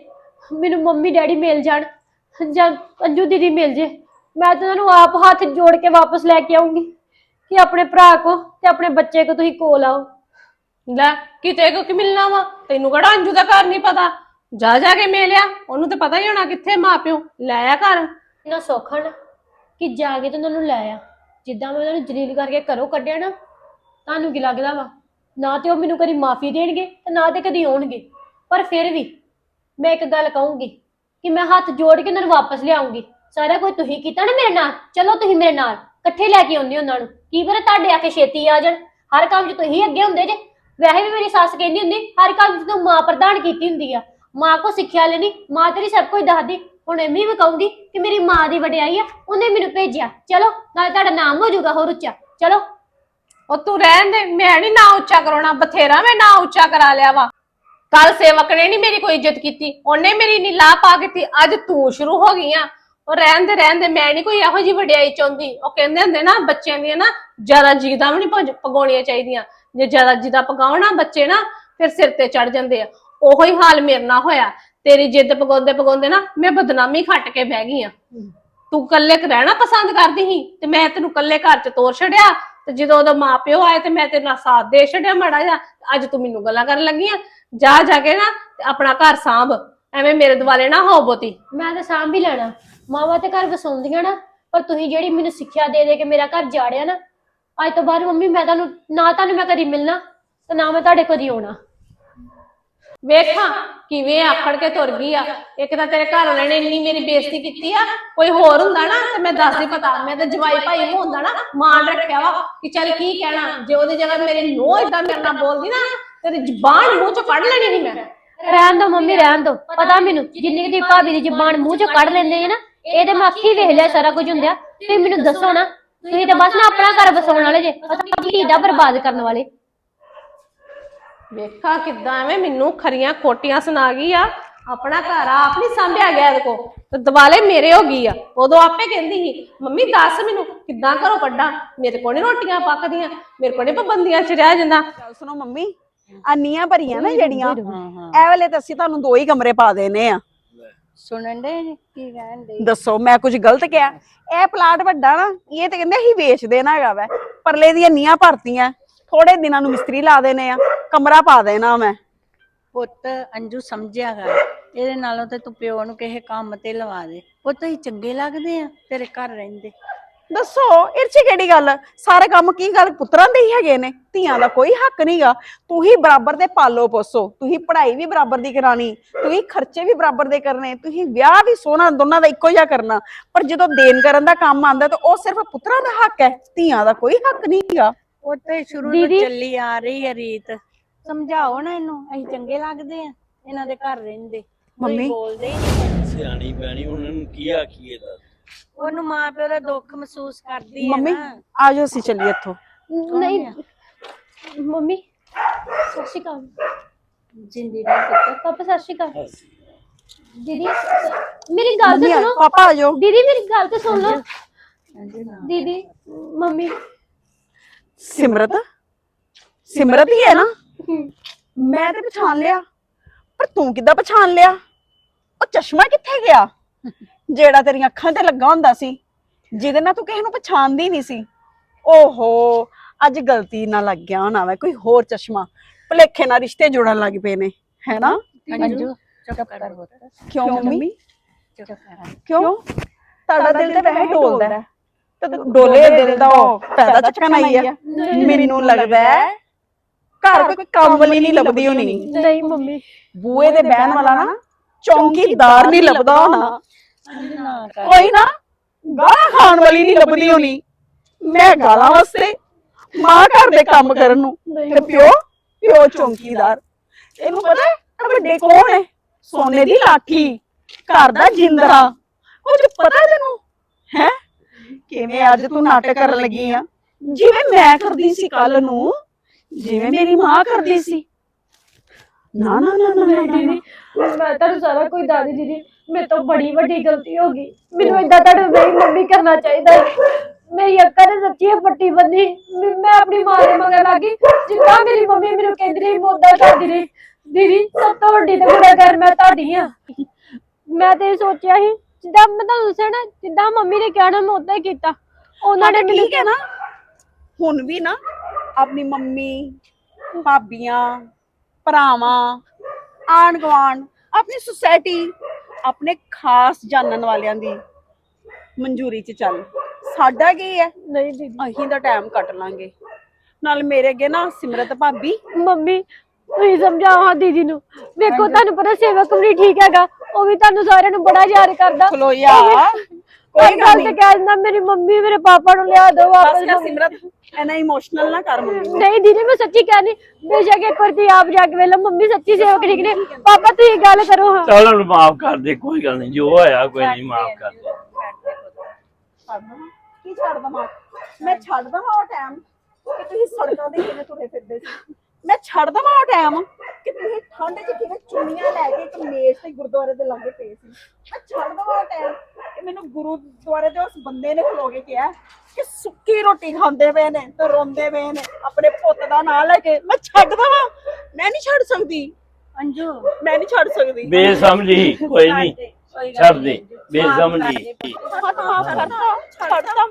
ਮੈਨੂੰ ਮੰਮੀ ਡੈਡੀ ਮਿਲ ਜਾਣ ਜਾਂ ਅੰਜੂ ਦੀਦੀ ਮਿਲ ਜੇ। ਮੈਂ ਤਾਂ ਉਹਨਾਂ ਨੂੰ ਆਪ ਹੱਥ ਜੋੜ ਕੇ ਵਾਪਸ ਲੈ ਕੇ ਆਉਂਗੀ ਕਿ ਆਪਣੇ ਭਰਾ ਕੋ ਤੇ ਆਪਣੇ ਬੱਚੇ ਕੋ ਤੁਸੀਂ ਕੋਲ ਆਓ। ਲੈ ਕਿਤੇ ਕੋ ਕਿ ਮਿਲਣਾ ਵਾ? ਤੈਨੂੰ ਕਿਹੜਾ ਅੰਜੂ ਦਾ ਘਰ ਨਹੀਂ ਪਤਾ? ਜਾ ਜਾ ਕੇ ਮਿਲਿਆ ਉਹਨੂੰ ਤੇ ਪਤਾ ਹੀ ਹੋਣਾ ਕਿੱਥੇ ਮਾਪਿਓ। ਲੈ ਆ ਘਰ। ਨਾ ਸੌਖਣ ਕਿ ਜਾ ਕੇ ਤੇ ਉਹਨਾਂ ਨੂੰ ਲੈ ਆ। ਜਿੱਦਾਂ ਮੈਂ ਉਹਨਾਂ ਨੂੰ ਜਲੀਲ ਕਰਕੇ ਘਰੋਂ ਕੱਢਿਆ ਨਾ ਤੁਹਾਨੂੰ ਕੀ ਲੱਗਦਾ ਵਾ? ਨਾ ਤੇ ਉਹ ਮੈਨੂੰ ਕਦੀ ਮਾਫੀ ਦੇਣਗੇ ਤੇ ਨਾ ਤੇ ਕਦੀ ਆਉਣਗੇ। ਪਰ ਫਿਰ ਵੀ ਮੈਂ ਇੱਕ ਗੱਲ ਕਹੂੰਗੀ ਕਿ ਮੈਂ ਹੱਥ ਜੋੜ ਕੇ ਉਹਨਾਂ ਨੂੰ ਵਾਪਸ ਲਿਆਉਂਗੀ। ਸਾਰਾ ਕੁਝ ਤੁਸੀਂ ਕੀਤਾ ਨਾ ਮੇਰੇ ਨਾਲ? ਚਲੋ ਤੁਸੀਂ ਮੇਰੇ ਨਾਲ। ਇਕੱਠੇ ਲੈ ਕੇ ਆਉਂਦੇ ਉਹਨਾਂ ਨੂੰ। ਕੀ ਪਤਾ ਤੁਹਾਡੇ ਆ ਕੇ ਛੇਤੀ ਆ ਜਾਣ। ਹਰ ਕੰਮ 'ਚ ਤੁਸੀਂ ਅੱਗੇ ਹੁੰਦੇ ਜੇ। ਵੈਸੇ ਵੀ ਮੇਰੀ ਸੱਸ ਕਹਿੰਦੀ ਹੁੰਦੀ, ਹਰ ਕੰਮ 'ਚ ਤੂੰ ਮਾਂ ਪ੍ਰਧਾਨ ਕੀਤੀ ਹੁੰਦੀ ਆ। ਮਾਂ ਕੋ ਸਿੱਖਿਆ ਲੈਣੀ, ਮਾਂ ਤੇਰੀ ਸਭ ਕੁਝ ਦੱਸਦੀ। ਹੁਣ ਐਵੇਂ ਵੀ ਕਹੂੰਗੀ ਕਿ ਮੇਰੀ ਮਾਂ ਦੀ ਵਡਿਆਈ ਆ, ਉਹਨੇ ਮੈਨੂੰ ਭੇਜਿਆ। ਚਲੋ, ਨਾਲੇ ਤੁਹਾਡਾ ਨਾਮ ਹੋ ਜਾਊਗਾ ਹੋਰ ਉੱਚਾ। ਚਲੋ। ਉਹ ਤੂੰ ਰਹਿਣ ਦੇ, ਮੈਂ ਨਹੀਂ ਨਾ ਉੱਚਾ ਕਰਾਉਣਾ, ਬਥੇਰਾ ਮੈਂ ਨਾ ਉੱਚਾ ਕਰਾ ਲਿਆ ਵਾ। ਕੱਲ ਸੇਵਕ ਨੇ ਨਹੀਂ ਮੇਰੀ ਕੋਈ ਇੱਜ਼ਤ ਕੀਤੀ, ਉਹਨੇ ਮੇਰੀ ਨੀਲਾ ਪਾ ਕੀਤੀ, ਅੱਜ ਤੂੰ ਸ਼ੁਰੂ ਹੋ ਗਈ ਆ। ਉਹ ਰਹਿਣ ਦੇ ਰਹਿਣ ਦੇ, ਮੈਂ ਨਹੀਂ ਕੋਈ ਇਹੋ ਜੀ ਵਡਿਆਈ ਚਾਹੁੰਦੀ। ਉਹ ਕਹਿੰਦੇ ਹੁੰਦੇ ਨਾ, ਬੱਚਿਆਂ ਦੀਆਂ ਨਾ ਜ਼ਿਆਦਾ ਜੀਦਾ ਵੀ ਨਹੀਂ ਪਗਾਉਣੀਆਂ ਚਾਹੀਦੀਆਂ। ਜੇ ਜ਼ਿਆਦਾ ਜੀਦਾ ਪਗਾਉਣਾ ਬੱਚੇ ਨਾ, ਫਿਰ ਸਿਰ ਤੇ ਚੜ ਜਾਂਦੇ ਆ। ਉਹੋ ਹੀ ਹਾਲ ਮੇਰੇ ਨਾਲ ਹੋਇਆ। ਤੇਰੀ ਜਿੱਦ ਪਗਾਉਂਦੇ ਪਗਾਉਂਦੇ ਨਾ, ਮੈਂ ਬਦਨਾਮੀ ਖੱਟ ਕੇ ਬਹਿ ਗਈ ਆ। ਤੂੰ ਇਕੱਲੇ ਰਹਿਣਾ ਪਸੰਦ ਕਰਦੀ ਸੀ, ਤੇ ਮੈਂ ਤੈਨੂੰ ਇਕੱਲੇ ਘਰ ਚ ਤੋਰ ਛੱਡਿਆ ਤੇ ਜਦੋਂ ਉਹਦਾ ਮਾਪਿਓ ਆਏ ਤੇ ਮੈਂ ਤੇਰੇ ਨਾਲ ਸਾਥ ਦੇ ਛੱਡਿਆ ਮਾੜਾ ਜਿਹਾ ਅੱਜ ਤੂੰ ਮੈਨੂੰ ਗੱਲਾਂ ਕਰਨ ਲੱਗੀ ਆ। ਜਾ ਜਾ ਕੇ ਨਾ ਤੇ ਆਪਣਾ ਘਰ ਸਾਂਭ। ਐਵੇਂ ਮੇਰੇ ਦੁਆਲੇ ਨਾ ਹੋ ਬੋਤੀ ਮੈਂ ਤਾਂ ਸਾਂਭ ਹੀ ਲੈਣਾ। ਮਾਵਾਂ ਤੇ ਘਰ ਵਸਾਉਂਦੀਆਂ ਨਾ, ਪਰ ਤੁਸੀਂ ਜਿਹੜੀ ਮੈਨੂੰ ਸਿੱਖਿਆ ਦੇ ਦੇ ਕੇ ਮੇਰਾ ਘਰ ਜਾੜਿਆ ਨਾ, ਅੱਜ ਤੋਂ ਬਾਅਦ ਮੰਮੀ, ਮੈਂ ਤੁਹਾਨੂੰ ਨਾ ਤੁਹਾਨੂੰ ਮੈਂ ਕਦੀ ਮਿਲਣਾ, ਤੇ ਨਾ ਮੈਂ ਤੁਹਾਡੇ ਕਦੀ ਆਉਣਾ। ਵੇਖਾਂ ਕਿਵੇਂ ਆਖੜ ਕੇ ਤੁਰ ਗਈ ਆ। ਇੱਕ ਤਾਂ ਤੇਰੇ ਘਰ ਵਾਲੇ ਨੇ ਇੰਨੀ ਮੇਰੀ ਬੇਇੱਜ਼ਤੀ ਕੀਤੀ ਆ ਕੋਈ ਹੋਰ ਹੁੰਦਾ ਨਾ ਤੇ ਮੈਂ ਦੱਸਦੀ ਪਤਾ ਮੈਂ ਤਾਂ ਜਵਾਈ ਭਾਈ ਹੁੰਦਾ ਨਾ ਮਾਣ ਰੱਖਿਆ ਵਾ ਕਿ ਚੱਲ ਕੀ ਕਹਿਣਾ ਜੇ ਉਹਦੀ ਜਗ੍ਹਾ ਮੇਰੇ ਨੋ ਇਦਾਂ ਮੇਰੇ ਨਾਲ ਬੋਲਦੀ ਨਾ ਤੇਰੀ ਜ਼ਬਾਨ ਮੂੰਹ ਚੋਂ ਕੱਢ ਲੈਣੀ ਸੀ ਮੈਂ। ਰਹਿਣ ਦੋ ਮੰਮੀ ਰਹਿਣ ਦੋ। ਪਤਾ ਮੈਨੂੰ ਜਿੰਨੀ ਕੁ ਦੀ ਭਾਬੀ ਦੀ ਜ਼ਬਾਨ ਮੂੰਹ ਚੋਂ ਕੱਢ ਲੈਂਦੇ ਆ ਨਾ ਇਹ ਤੇ ਮੈਂ ਅੱਖੀ ਵੇਖ ਲਿਆ ਸਾਰਾ ਕੁਝ ਹੁੰਦਿਆ। ਤੁਸੀਂ ਮੈਨੂੰ ਦੱਸੋ ਨਾ ਤੁਸੀਂ ਤਾਂ ਬਸ ਨਾ ਆਪਣਾ ਘਰ ਵਸਾਉਣ ਵਾਲੇ ਜੇ। ਆਪਣੀ ਧੀ ਦਾ ਬਰਬਾਦ ਕਰਨ ਵਾਲੇ। ਵੇਖਾਂ ਕਿੱਦਾਂ ਐਵੇਂ ਮੈਨੂੰ ਖਰੀਆਂ ਖੋਟੀਆਂ ਸੁਣਾ ਗਈ ਆ। ਆਪਣਾ ਘਰ ਆ ਆਪ ਨਹੀਂ ਸੰਭਿਆ ਗਿਆ ਇਹਦੇ ਕੋ ਤੇ ਦਿਵਾਲੇ ਮੇਰੇ ਹੋ ਗਈ ਆ। ਉਦੋਂ ਆਪੇ ਕਹਿੰਦੀ ਸੀ ਮੰਮੀ ਦੱਸ ਮੈਨੂੰ ਕਿੱਦਾਂ ਘਰੋਂ ਕੱਢਾਂ? ਮੇਰੇ ਕੋਲ ਰੋਟੀਆਂ ਪੱਕਦੀਆਂ। ਮੇਰੇ ਕੋਲ ਨੀ ਪਾਬੰਦੀਆਂ ਚ ਰਹਿ ਜਾਂਦਾ। ਗੱਲ ਸੁਣੋ ਮੰਮੀ ਆ ਨੀਆਂ ਭਰੀਆਂ ਨਾ ਜਿਹੜੀਆਂ। ਇਹ ਵੇਲੇ ਤਾਂ ਅਸੀਂ ਤੁਹਾਨੂੰ ਦੋ ਹੀ ਕਮਰੇ ਪਾ ਦੇਨੇ ਆ। ਸੁਣਨ ਦੇ ਕੀ ਕਹਿਣ ਦੇ? ਦੱਸੋ ਮੈਂ ਕੁਝ ਗਲਤ ਕਿਹਾ? ਇਹ ਪਲਾਟ ਵੱਡਾ ਨਾ ਇਹ ਤੇ ਕਹਿੰਦੇ ਅਸੀਂ ਵੇਚ ਦੇਣਾ ਹੈਗਾ ਵੈ। ਪਰਲੇ ਦੀਆਂ ਨੀਆਂ ਭਰਤੀਆਂ। ਥੋੜੇ ਦਿਨਾਂ ਨੂੰ ਮਿਸਤਰੀ ਲਾ ਦੇਣੇ ਆ ਕਮਰਾ ਪਾ ਦੇਣਾ ਮੈਂ। ਪੁੱਤ ਅੰਜੂ ਸਮਝਿਆ ਕਰ ਇਹਦੇ ਨਾਲੋਂ ਤੇ ਤੂੰ ਪਿਓ ਨੂੰ ਕਿਸੇ ਕੰਮ ਤੇ ਲਵਾ ਦੇ। ਪੁੱਤ ਹੀ ਚੰਗੇ ਲੱਗਦੇ ਆ ਤੇਰੇ ਘਰ ਰਹਿੰਦੇ। ਦੱਸੋ ਇਹ ਚ ਕਿਹੜੀ ਗੱਲ? ਸਾਰੇ ਕੰਮ ਕੀ ਗੱਲ ਪੁੱਤਰਾਂ ਦੇ ਹੀ ਹੈਗੇ ਨੇ ਧੀਆਂ ਦਾ ਕੋਈ ਹੱਕ ਨਹੀਂਗਾ ਤੂੰ ਹੀ ਬਰਾਬਰ ਦੇ ਪਾਲੋ ਪੋਸੋ ਤੁਸੀਂ ਪੜ੍ਹਾਈ ਵੀ ਬਰਾਬਰ ਦੀ ਕਰਾਣੀ ਤੁਸੀਂ ਖਰਚੇ ਵੀ ਬਰਾਬਰ ਦੇ ਕਰਨੇ ਤੁਸੀਂ ਵਿਆਹ ਵੀ ਸੋਹਣਾ ਦੋਨਾਂ ਦਾ ਇੱਕੋ ਜਿਹਾ ਕਰਨਾ। ਪਰ ਜਦੋਂ ਦੇਣ ਕਰਨ ਦਾ ਕੰਮ ਆਂਦਾ ਤਾਂ ਉਹ ਸਿਰਫ ਪੁੱਤਰਾਂ ਦਾ ਹੱਕ ਹੈ ਧੀਆਂ ਦਾ ਕੋਈ ਹੱਕ ਨਹੀਂਗਾ ਤੇ ਸ਼ੁਰੂ ਤੋਂ ਦੀਦੀ। ਚੱਲੀ ਆ ਰਹੀ ਹੈ ਰੀਤ। ਸਮਝਾਓ ਨਾ ਇਹਨੂੰ ਅਸੀਂ ਚੰਗੇ ਲੱਗਦੇ ਆ ਇਹਨਾਂ ਦੇ ਘਰ ਰਹਿੰਦੇ। ਮੰਮੀ। ਬੋਲਦੇ ਹੀ ਨਹੀਂ। ਸਿਆਣੀ ਪੈਣੀ ਉਹਨਾਂ ਨੂੰ ਕੀ ਆਖੀਏ ਦੱਸ ਉਹਨੂੰ ਮਾਂ ਪਿਓ ਦਾ ਦੁੱਖ ਮਹਿਸੂਸ ਕਰਦੀ ਹੈ ਮੰਮੀ ਨਾ। ਆ ਜਾਓ ਅਸੀਂ ਚੱਲੀਏ ਇੱਥੋਂ। ਨਹੀਂ ਮੰਮੀ ਸਤਿ ਸ਼੍ਰੀ ਅਕਾਲ। ਜਿੰਦੀ ਦਾ ਪੁੱਤ ਪਾਪਾ ਸਤਿ ਸ਼੍ਰੀ ਅਕਾਲ। ਦੀਦੀ ਮੇਰੀ ਗੱਲ ਮੰਮੀ ਤੇ ਆ- ਸੁਣੋ। ਪਾਪਾ ਆ ਜਾਓ। ਦੀਦੀ ਮੇਰੀ ਗੱਲ ਤੇ ਸੁਣ ਲਓ। ਦੀਦੀ ਮੰਮੀ ਸਿਮਰਤ? ਸਿਮਰਤ ਹੀ ਹੈ ਨਾ? ਮੈਂ ਤੇ ਪਛਾਣ ਲਿਆ। ਪਰ ਤੂੰ ਕਿੱਦਾਂ ਪਛਾਣ ਲਿਆ? ਉਹ ਚਸ਼ਮਾ ਕਿੱਥੇ ਗਿਆ? ਜਿਹੜਾ ਤੇਰੀਆਂ ਅੱਖਾਂ ਤੇ ਲੱਗਾ ਹੁੰਦਾ ਸੀ ਜਿਹਦੇ ਨਾਲ ਤੂੰ ਕਿਸੇ ਨੂੰ ਪਛਾਣਦੀ ਨਹੀਂ ਸੀ। ਓਹੋ ਅੱਜ ਗਲਤੀ ਨਾਲ ਲੱਗ ਗਿਆ ਹੋਣਾ ਵਾ ਕੋਈ ਹੋਰ ਚਸ਼ਮਾ। ਭਲੇਖੇ ਨਾਲ ਰਿਸ਼ਤੇ ਜੁੜਨ ਲੱਗ ਪਏ ਨੇ ਹੈਨਾ ਅੰਜੂ ਚੁੱਪ ਕਰ ਪੁੱਤ। ਕਿਉਂ ਮੰਮੀ? ਚੁੱਪ ਕਰ ਕਿਉਂ? ਤੁਹਾਡਾ ਦਿਲ ਤੇ ਵੈਸੇ ਡੋਲਦਾ ਹੈ। ਤੇ ਡੋਲੇ ਦਿਲ ਦਾ ਉਹ। ਫਾਇਦਾ ਚੱਕਣ ਆਈ ਆ। ਮੈਨੂੰ ਲੱਗਦਾ ਹੈ ਘਰ ਕੋਈ ਕੰਮ ਵਾਲੀ ਨਹੀਂ ਲੱਭਦੀ ਹੋਣੀ। ਨਹੀਂ ਮੰਮੀ। ਬੂਏ ਦੇ ਬਹਿਣ ਵਾਲਾ ਨਾ ਚੌਂਕੀਦਾਰ ਨਹੀਂ ਲੱਭਦਾ ਹੋਣਾ। ਅੰਜੂ ਨਾ ਕਰ। ਕੋਈ ਨਾ ਗਾਲਾਂ ਖਾਣ ਵਾਲੀ ਨਹੀਂ ਲੱਭਦੀ ਹੋਣੀ। ਮੈਂ ਗਾਲਾਂ ਵਾਸਤੇ ਮਾਂ ਘਰ ਦੇ ਕੰਮ ਕਰਨ ਨੂੰ। ਤੇ ਪਿਓ ਪਿਓ ਚੌਂਕੀਦਾਰ। ਇਹਨੂੰ ਪਤਾ ਹੈ ਵੱਡੇ ਕੌਣ ਹੈ ਸੋਨੇ ਦੀ ਲਾਠੀ। ਘਰ ਦਾ ਜਿੰਦਰਾ। ਕੁਝ ਪਤਾ ਤੈਨੂੰ? ਹੈ? ਕਿਵੇਂ ਅੱਜ ਤੂੰ ਨਾਟਕ ਕਰਨ ਲੱਗੀ ਆ? ਜਿਵੇਂ ਮੈਂ ਕਰਦੀ ਸੀ ਕੱਲ ਨੂੰ ਜਿਵੇਂ ਮੇਰੀ ਮਾਂ ਕਰਦੀ ਸੀ। ਨਾ ਨਾ ਨਾ ਨਾ, ਨਾ, ਨਾ, ਨਾ। ਮੈਂ ਤੁਹਾਨੂੰ ਸਾਰਾ ਕੋਈ ਦਾਦੀ ਦੀਦੀ ਮੇਰੇ ਤੋਂ ਬੜੀ ਵੱਡੀ ਗਲਤੀ ਹੋ ਗਈ। ਮੈਨੂੰ ਏਦਾਂ ਤੁਹਾਡੇ ਮੇਰੀ ਮੰਮੀ ਕਰਨਾ ਚਾਹੀਦਾ ਸੀ। ਮੇਰੀ ਅੱਖਾਂ ਨੇ ਸੱਚੀ ਪੱਟੀ ਬੰਨੀ। ਮੈਂ ਮੈਂ ਆਪਣੀ ਮਾਂ ਦੇ ਮਗਰ ਲੱਗੀ ਜਿੱਦਾਂ ਮੇਰੀ ਮੰਮੀ ਮੈਨੂੰ ਕਹਿੰਦੀ ਰਹੀ ਮੈਂ ਓਦਾਂ ਕਰਦੀ ਰਹੀ। ਦੀਦੀ ਸਭ ਤੋਂ ਵੱਡੀ ਤੇ ਗੁਨਾਹਗਾਰ ਮੈਂ ਤੁਹਾਡੀ ਆ। ਮੈਂ ਤੇ ਇਹ ਸੋਚਿਆ ਸੀ ਜਿੱਦਾਂ ਮੈਂ ਤੁਹਾਨੂੰ ਦੱਸਿਆ ਨਾ ਜਿੱਦਾਂ ਮੰਮੀ ਨੇ ਕਹਿਣਾ ਮੈਂ ਉਦਾਂ ਹੀ ਕੀਤਾ। ਉਹਨਾਂ ਨੇ ਮੈਨੂੰ ਠੀਕ ਹੈ ਨਾ ਹੁਣ ਵੀ ਨਾ ਆਪਣੀ ਮੰਮੀ ਭਾਬੀਆਂ ਭਰਾਵਾਂ ਆਣ ਗਵਾਣ ਆਪਣੀ ਸੁਸਾਇਟੀ ਆਪਣੇ ਖਾਸ ਜਾਣਨ ਵਾਲਿਆਂ ਦੀ ਮਨਜ਼ੂਰੀ 'ਚ ਚੱਲ। ਸਾਡਾ ਕੀ ਹੈ? ਨਹੀਂ ਦੀਦੀ। ਅਸੀਂ ਦਾ ਟਾਈਮ ਕੱਟ ਲਾਂਗੇ। ਨਾਲ ਮੇਰੇ ਅੱਗੇ ਨਾ ਸਿਮਰਤ ਭਾਬੀ। ਮੰਮੀ ਤੁਸੀਂ ਸਮਝਾਓ ਹਾਂ ਦੀਦੀ ਨੂੰ। ਵੇਖੋ ਤੁਹਾਨੂੰ ਪਤਾ ਸੇਵਕ ਵੀ ਠੀਕ ਹੈਗਾ। ਉਹ ਵੀ ਤੁਹਾਨੂੰ ਸਾਰਿਆਂ ਨੂੰ ਬੜਾ ਯਾਦ ਕਰਦਾ। ਖਲੋਇਆ ਕੋਈ ਗੱਲ ਤੇ ਕਹਿ ਦਿੰਦਾ ਮੇਰੀ ਮੰਮੀ ਮੇਰੇ ਪਾਪਾ ਨੂੰ ਲਿਆ ਦਿਓ ਬਸ ਵਾਪਸ ਕਰ ਸਿਮਰਤ ਐਨਾ ਇਮੋਸ਼ਨਲ ਨਾ ਕਰ ਮੰਮੀ। ਨਹੀਂ ਦੀਦੀ ਮੈਂ ਸੱਚੀ ਕਹਿਣੀ ਬੇਸ਼ੱਕ ਇੱਕ ਵਾਰ ਤੁਸੀਂ ਆਪ ਜਾ ਕੇ ਵੇਲਾ ਮੰਮੀ ਸੱਚੀ ਸੇਵਕ ਠੀਕ ਨੇ। ਪਾਪਾ ਤੁਸੀਂ ਗੱਲ ਕਰੋ ਹਾਂ। ਚੱਲ ਉਹਨੂੰ ਮਾਫ ਕਰ ਦੇ ਕੋਈ ਗੱਲ ਨਹੀਂ ਜੋ ਹੋਇਆ ਕੋਈ ਨਹੀਂ ਮਾਫ ਕਰ ਦੇ। ਛੱਡ ਦਵਾਂ ਕੀ ਛੱਡ ਦਵਾਂ ਮੈਂ? ਛੱਡ ਦਵਾਂ ਉਹ ਟਾਈਮ ਕਿ ਤੁਸੀਂ ਸੜਕਾਂ ਤੇ ਕਿਵੇਂ ਤੁਰੇ ਫਿਰਦੇ ਸੀ? ਮੈਂ ਛੱਡ ਦਵਾਂ ਉਹ ਟਾਈਮ ਕਿ ਤੁਸੀਂ ਠੰਡ 'ਚ ਕਿਵੇਂ ਚੁੰਨੀਆਂ ਲੈ ਕੇ ਇੱਕ ਮੇਜ਼ ਤੇ ਗੁਰਦੁਆਰੇ ਦੇ ਲਾਗੇ ਪਏ ਸੀ। ਮੈਂ ਛੱਡ ਦਵਾਂ ਉਹ ਟਾਈਮ ਕਿ ਮੈਨੂੰ ਗੁਰਦੁਆਰੇ ਦੇ ਉਸ ਬੰਦੇ ਨੇ ਖਲੋ ਕੇ ਕਿਹਾ ਕਿ ਸੁੱਕੀ ਰੋਟੀ ਖਾਂਦੇ ਪਏ ਨੇ ਤੇ ਰੋਂਦੇ ਪਏ ਨੇ। ਆਪਣੇ ਪੁੱਤ ਦਾ ਨਾਂ ਲੈ ਕੇ ਮੈਂ ਛੱਡ ਦਵਾਂ। ਮੈਂ ਨਹੀਂ ਛੱਡ ਸਕਦੀ। ਅੰਜੂ। ਮੈਂ ਨਹੀਂ ਛੱਡ ਸਕਦੀ। ਬੇਸਮਝੀ। ਕੋਈ ਨਹੀਂ ਛੱਡ ਦੇ। ਬੇਸਮਝੀ ਛੱਡਦਾ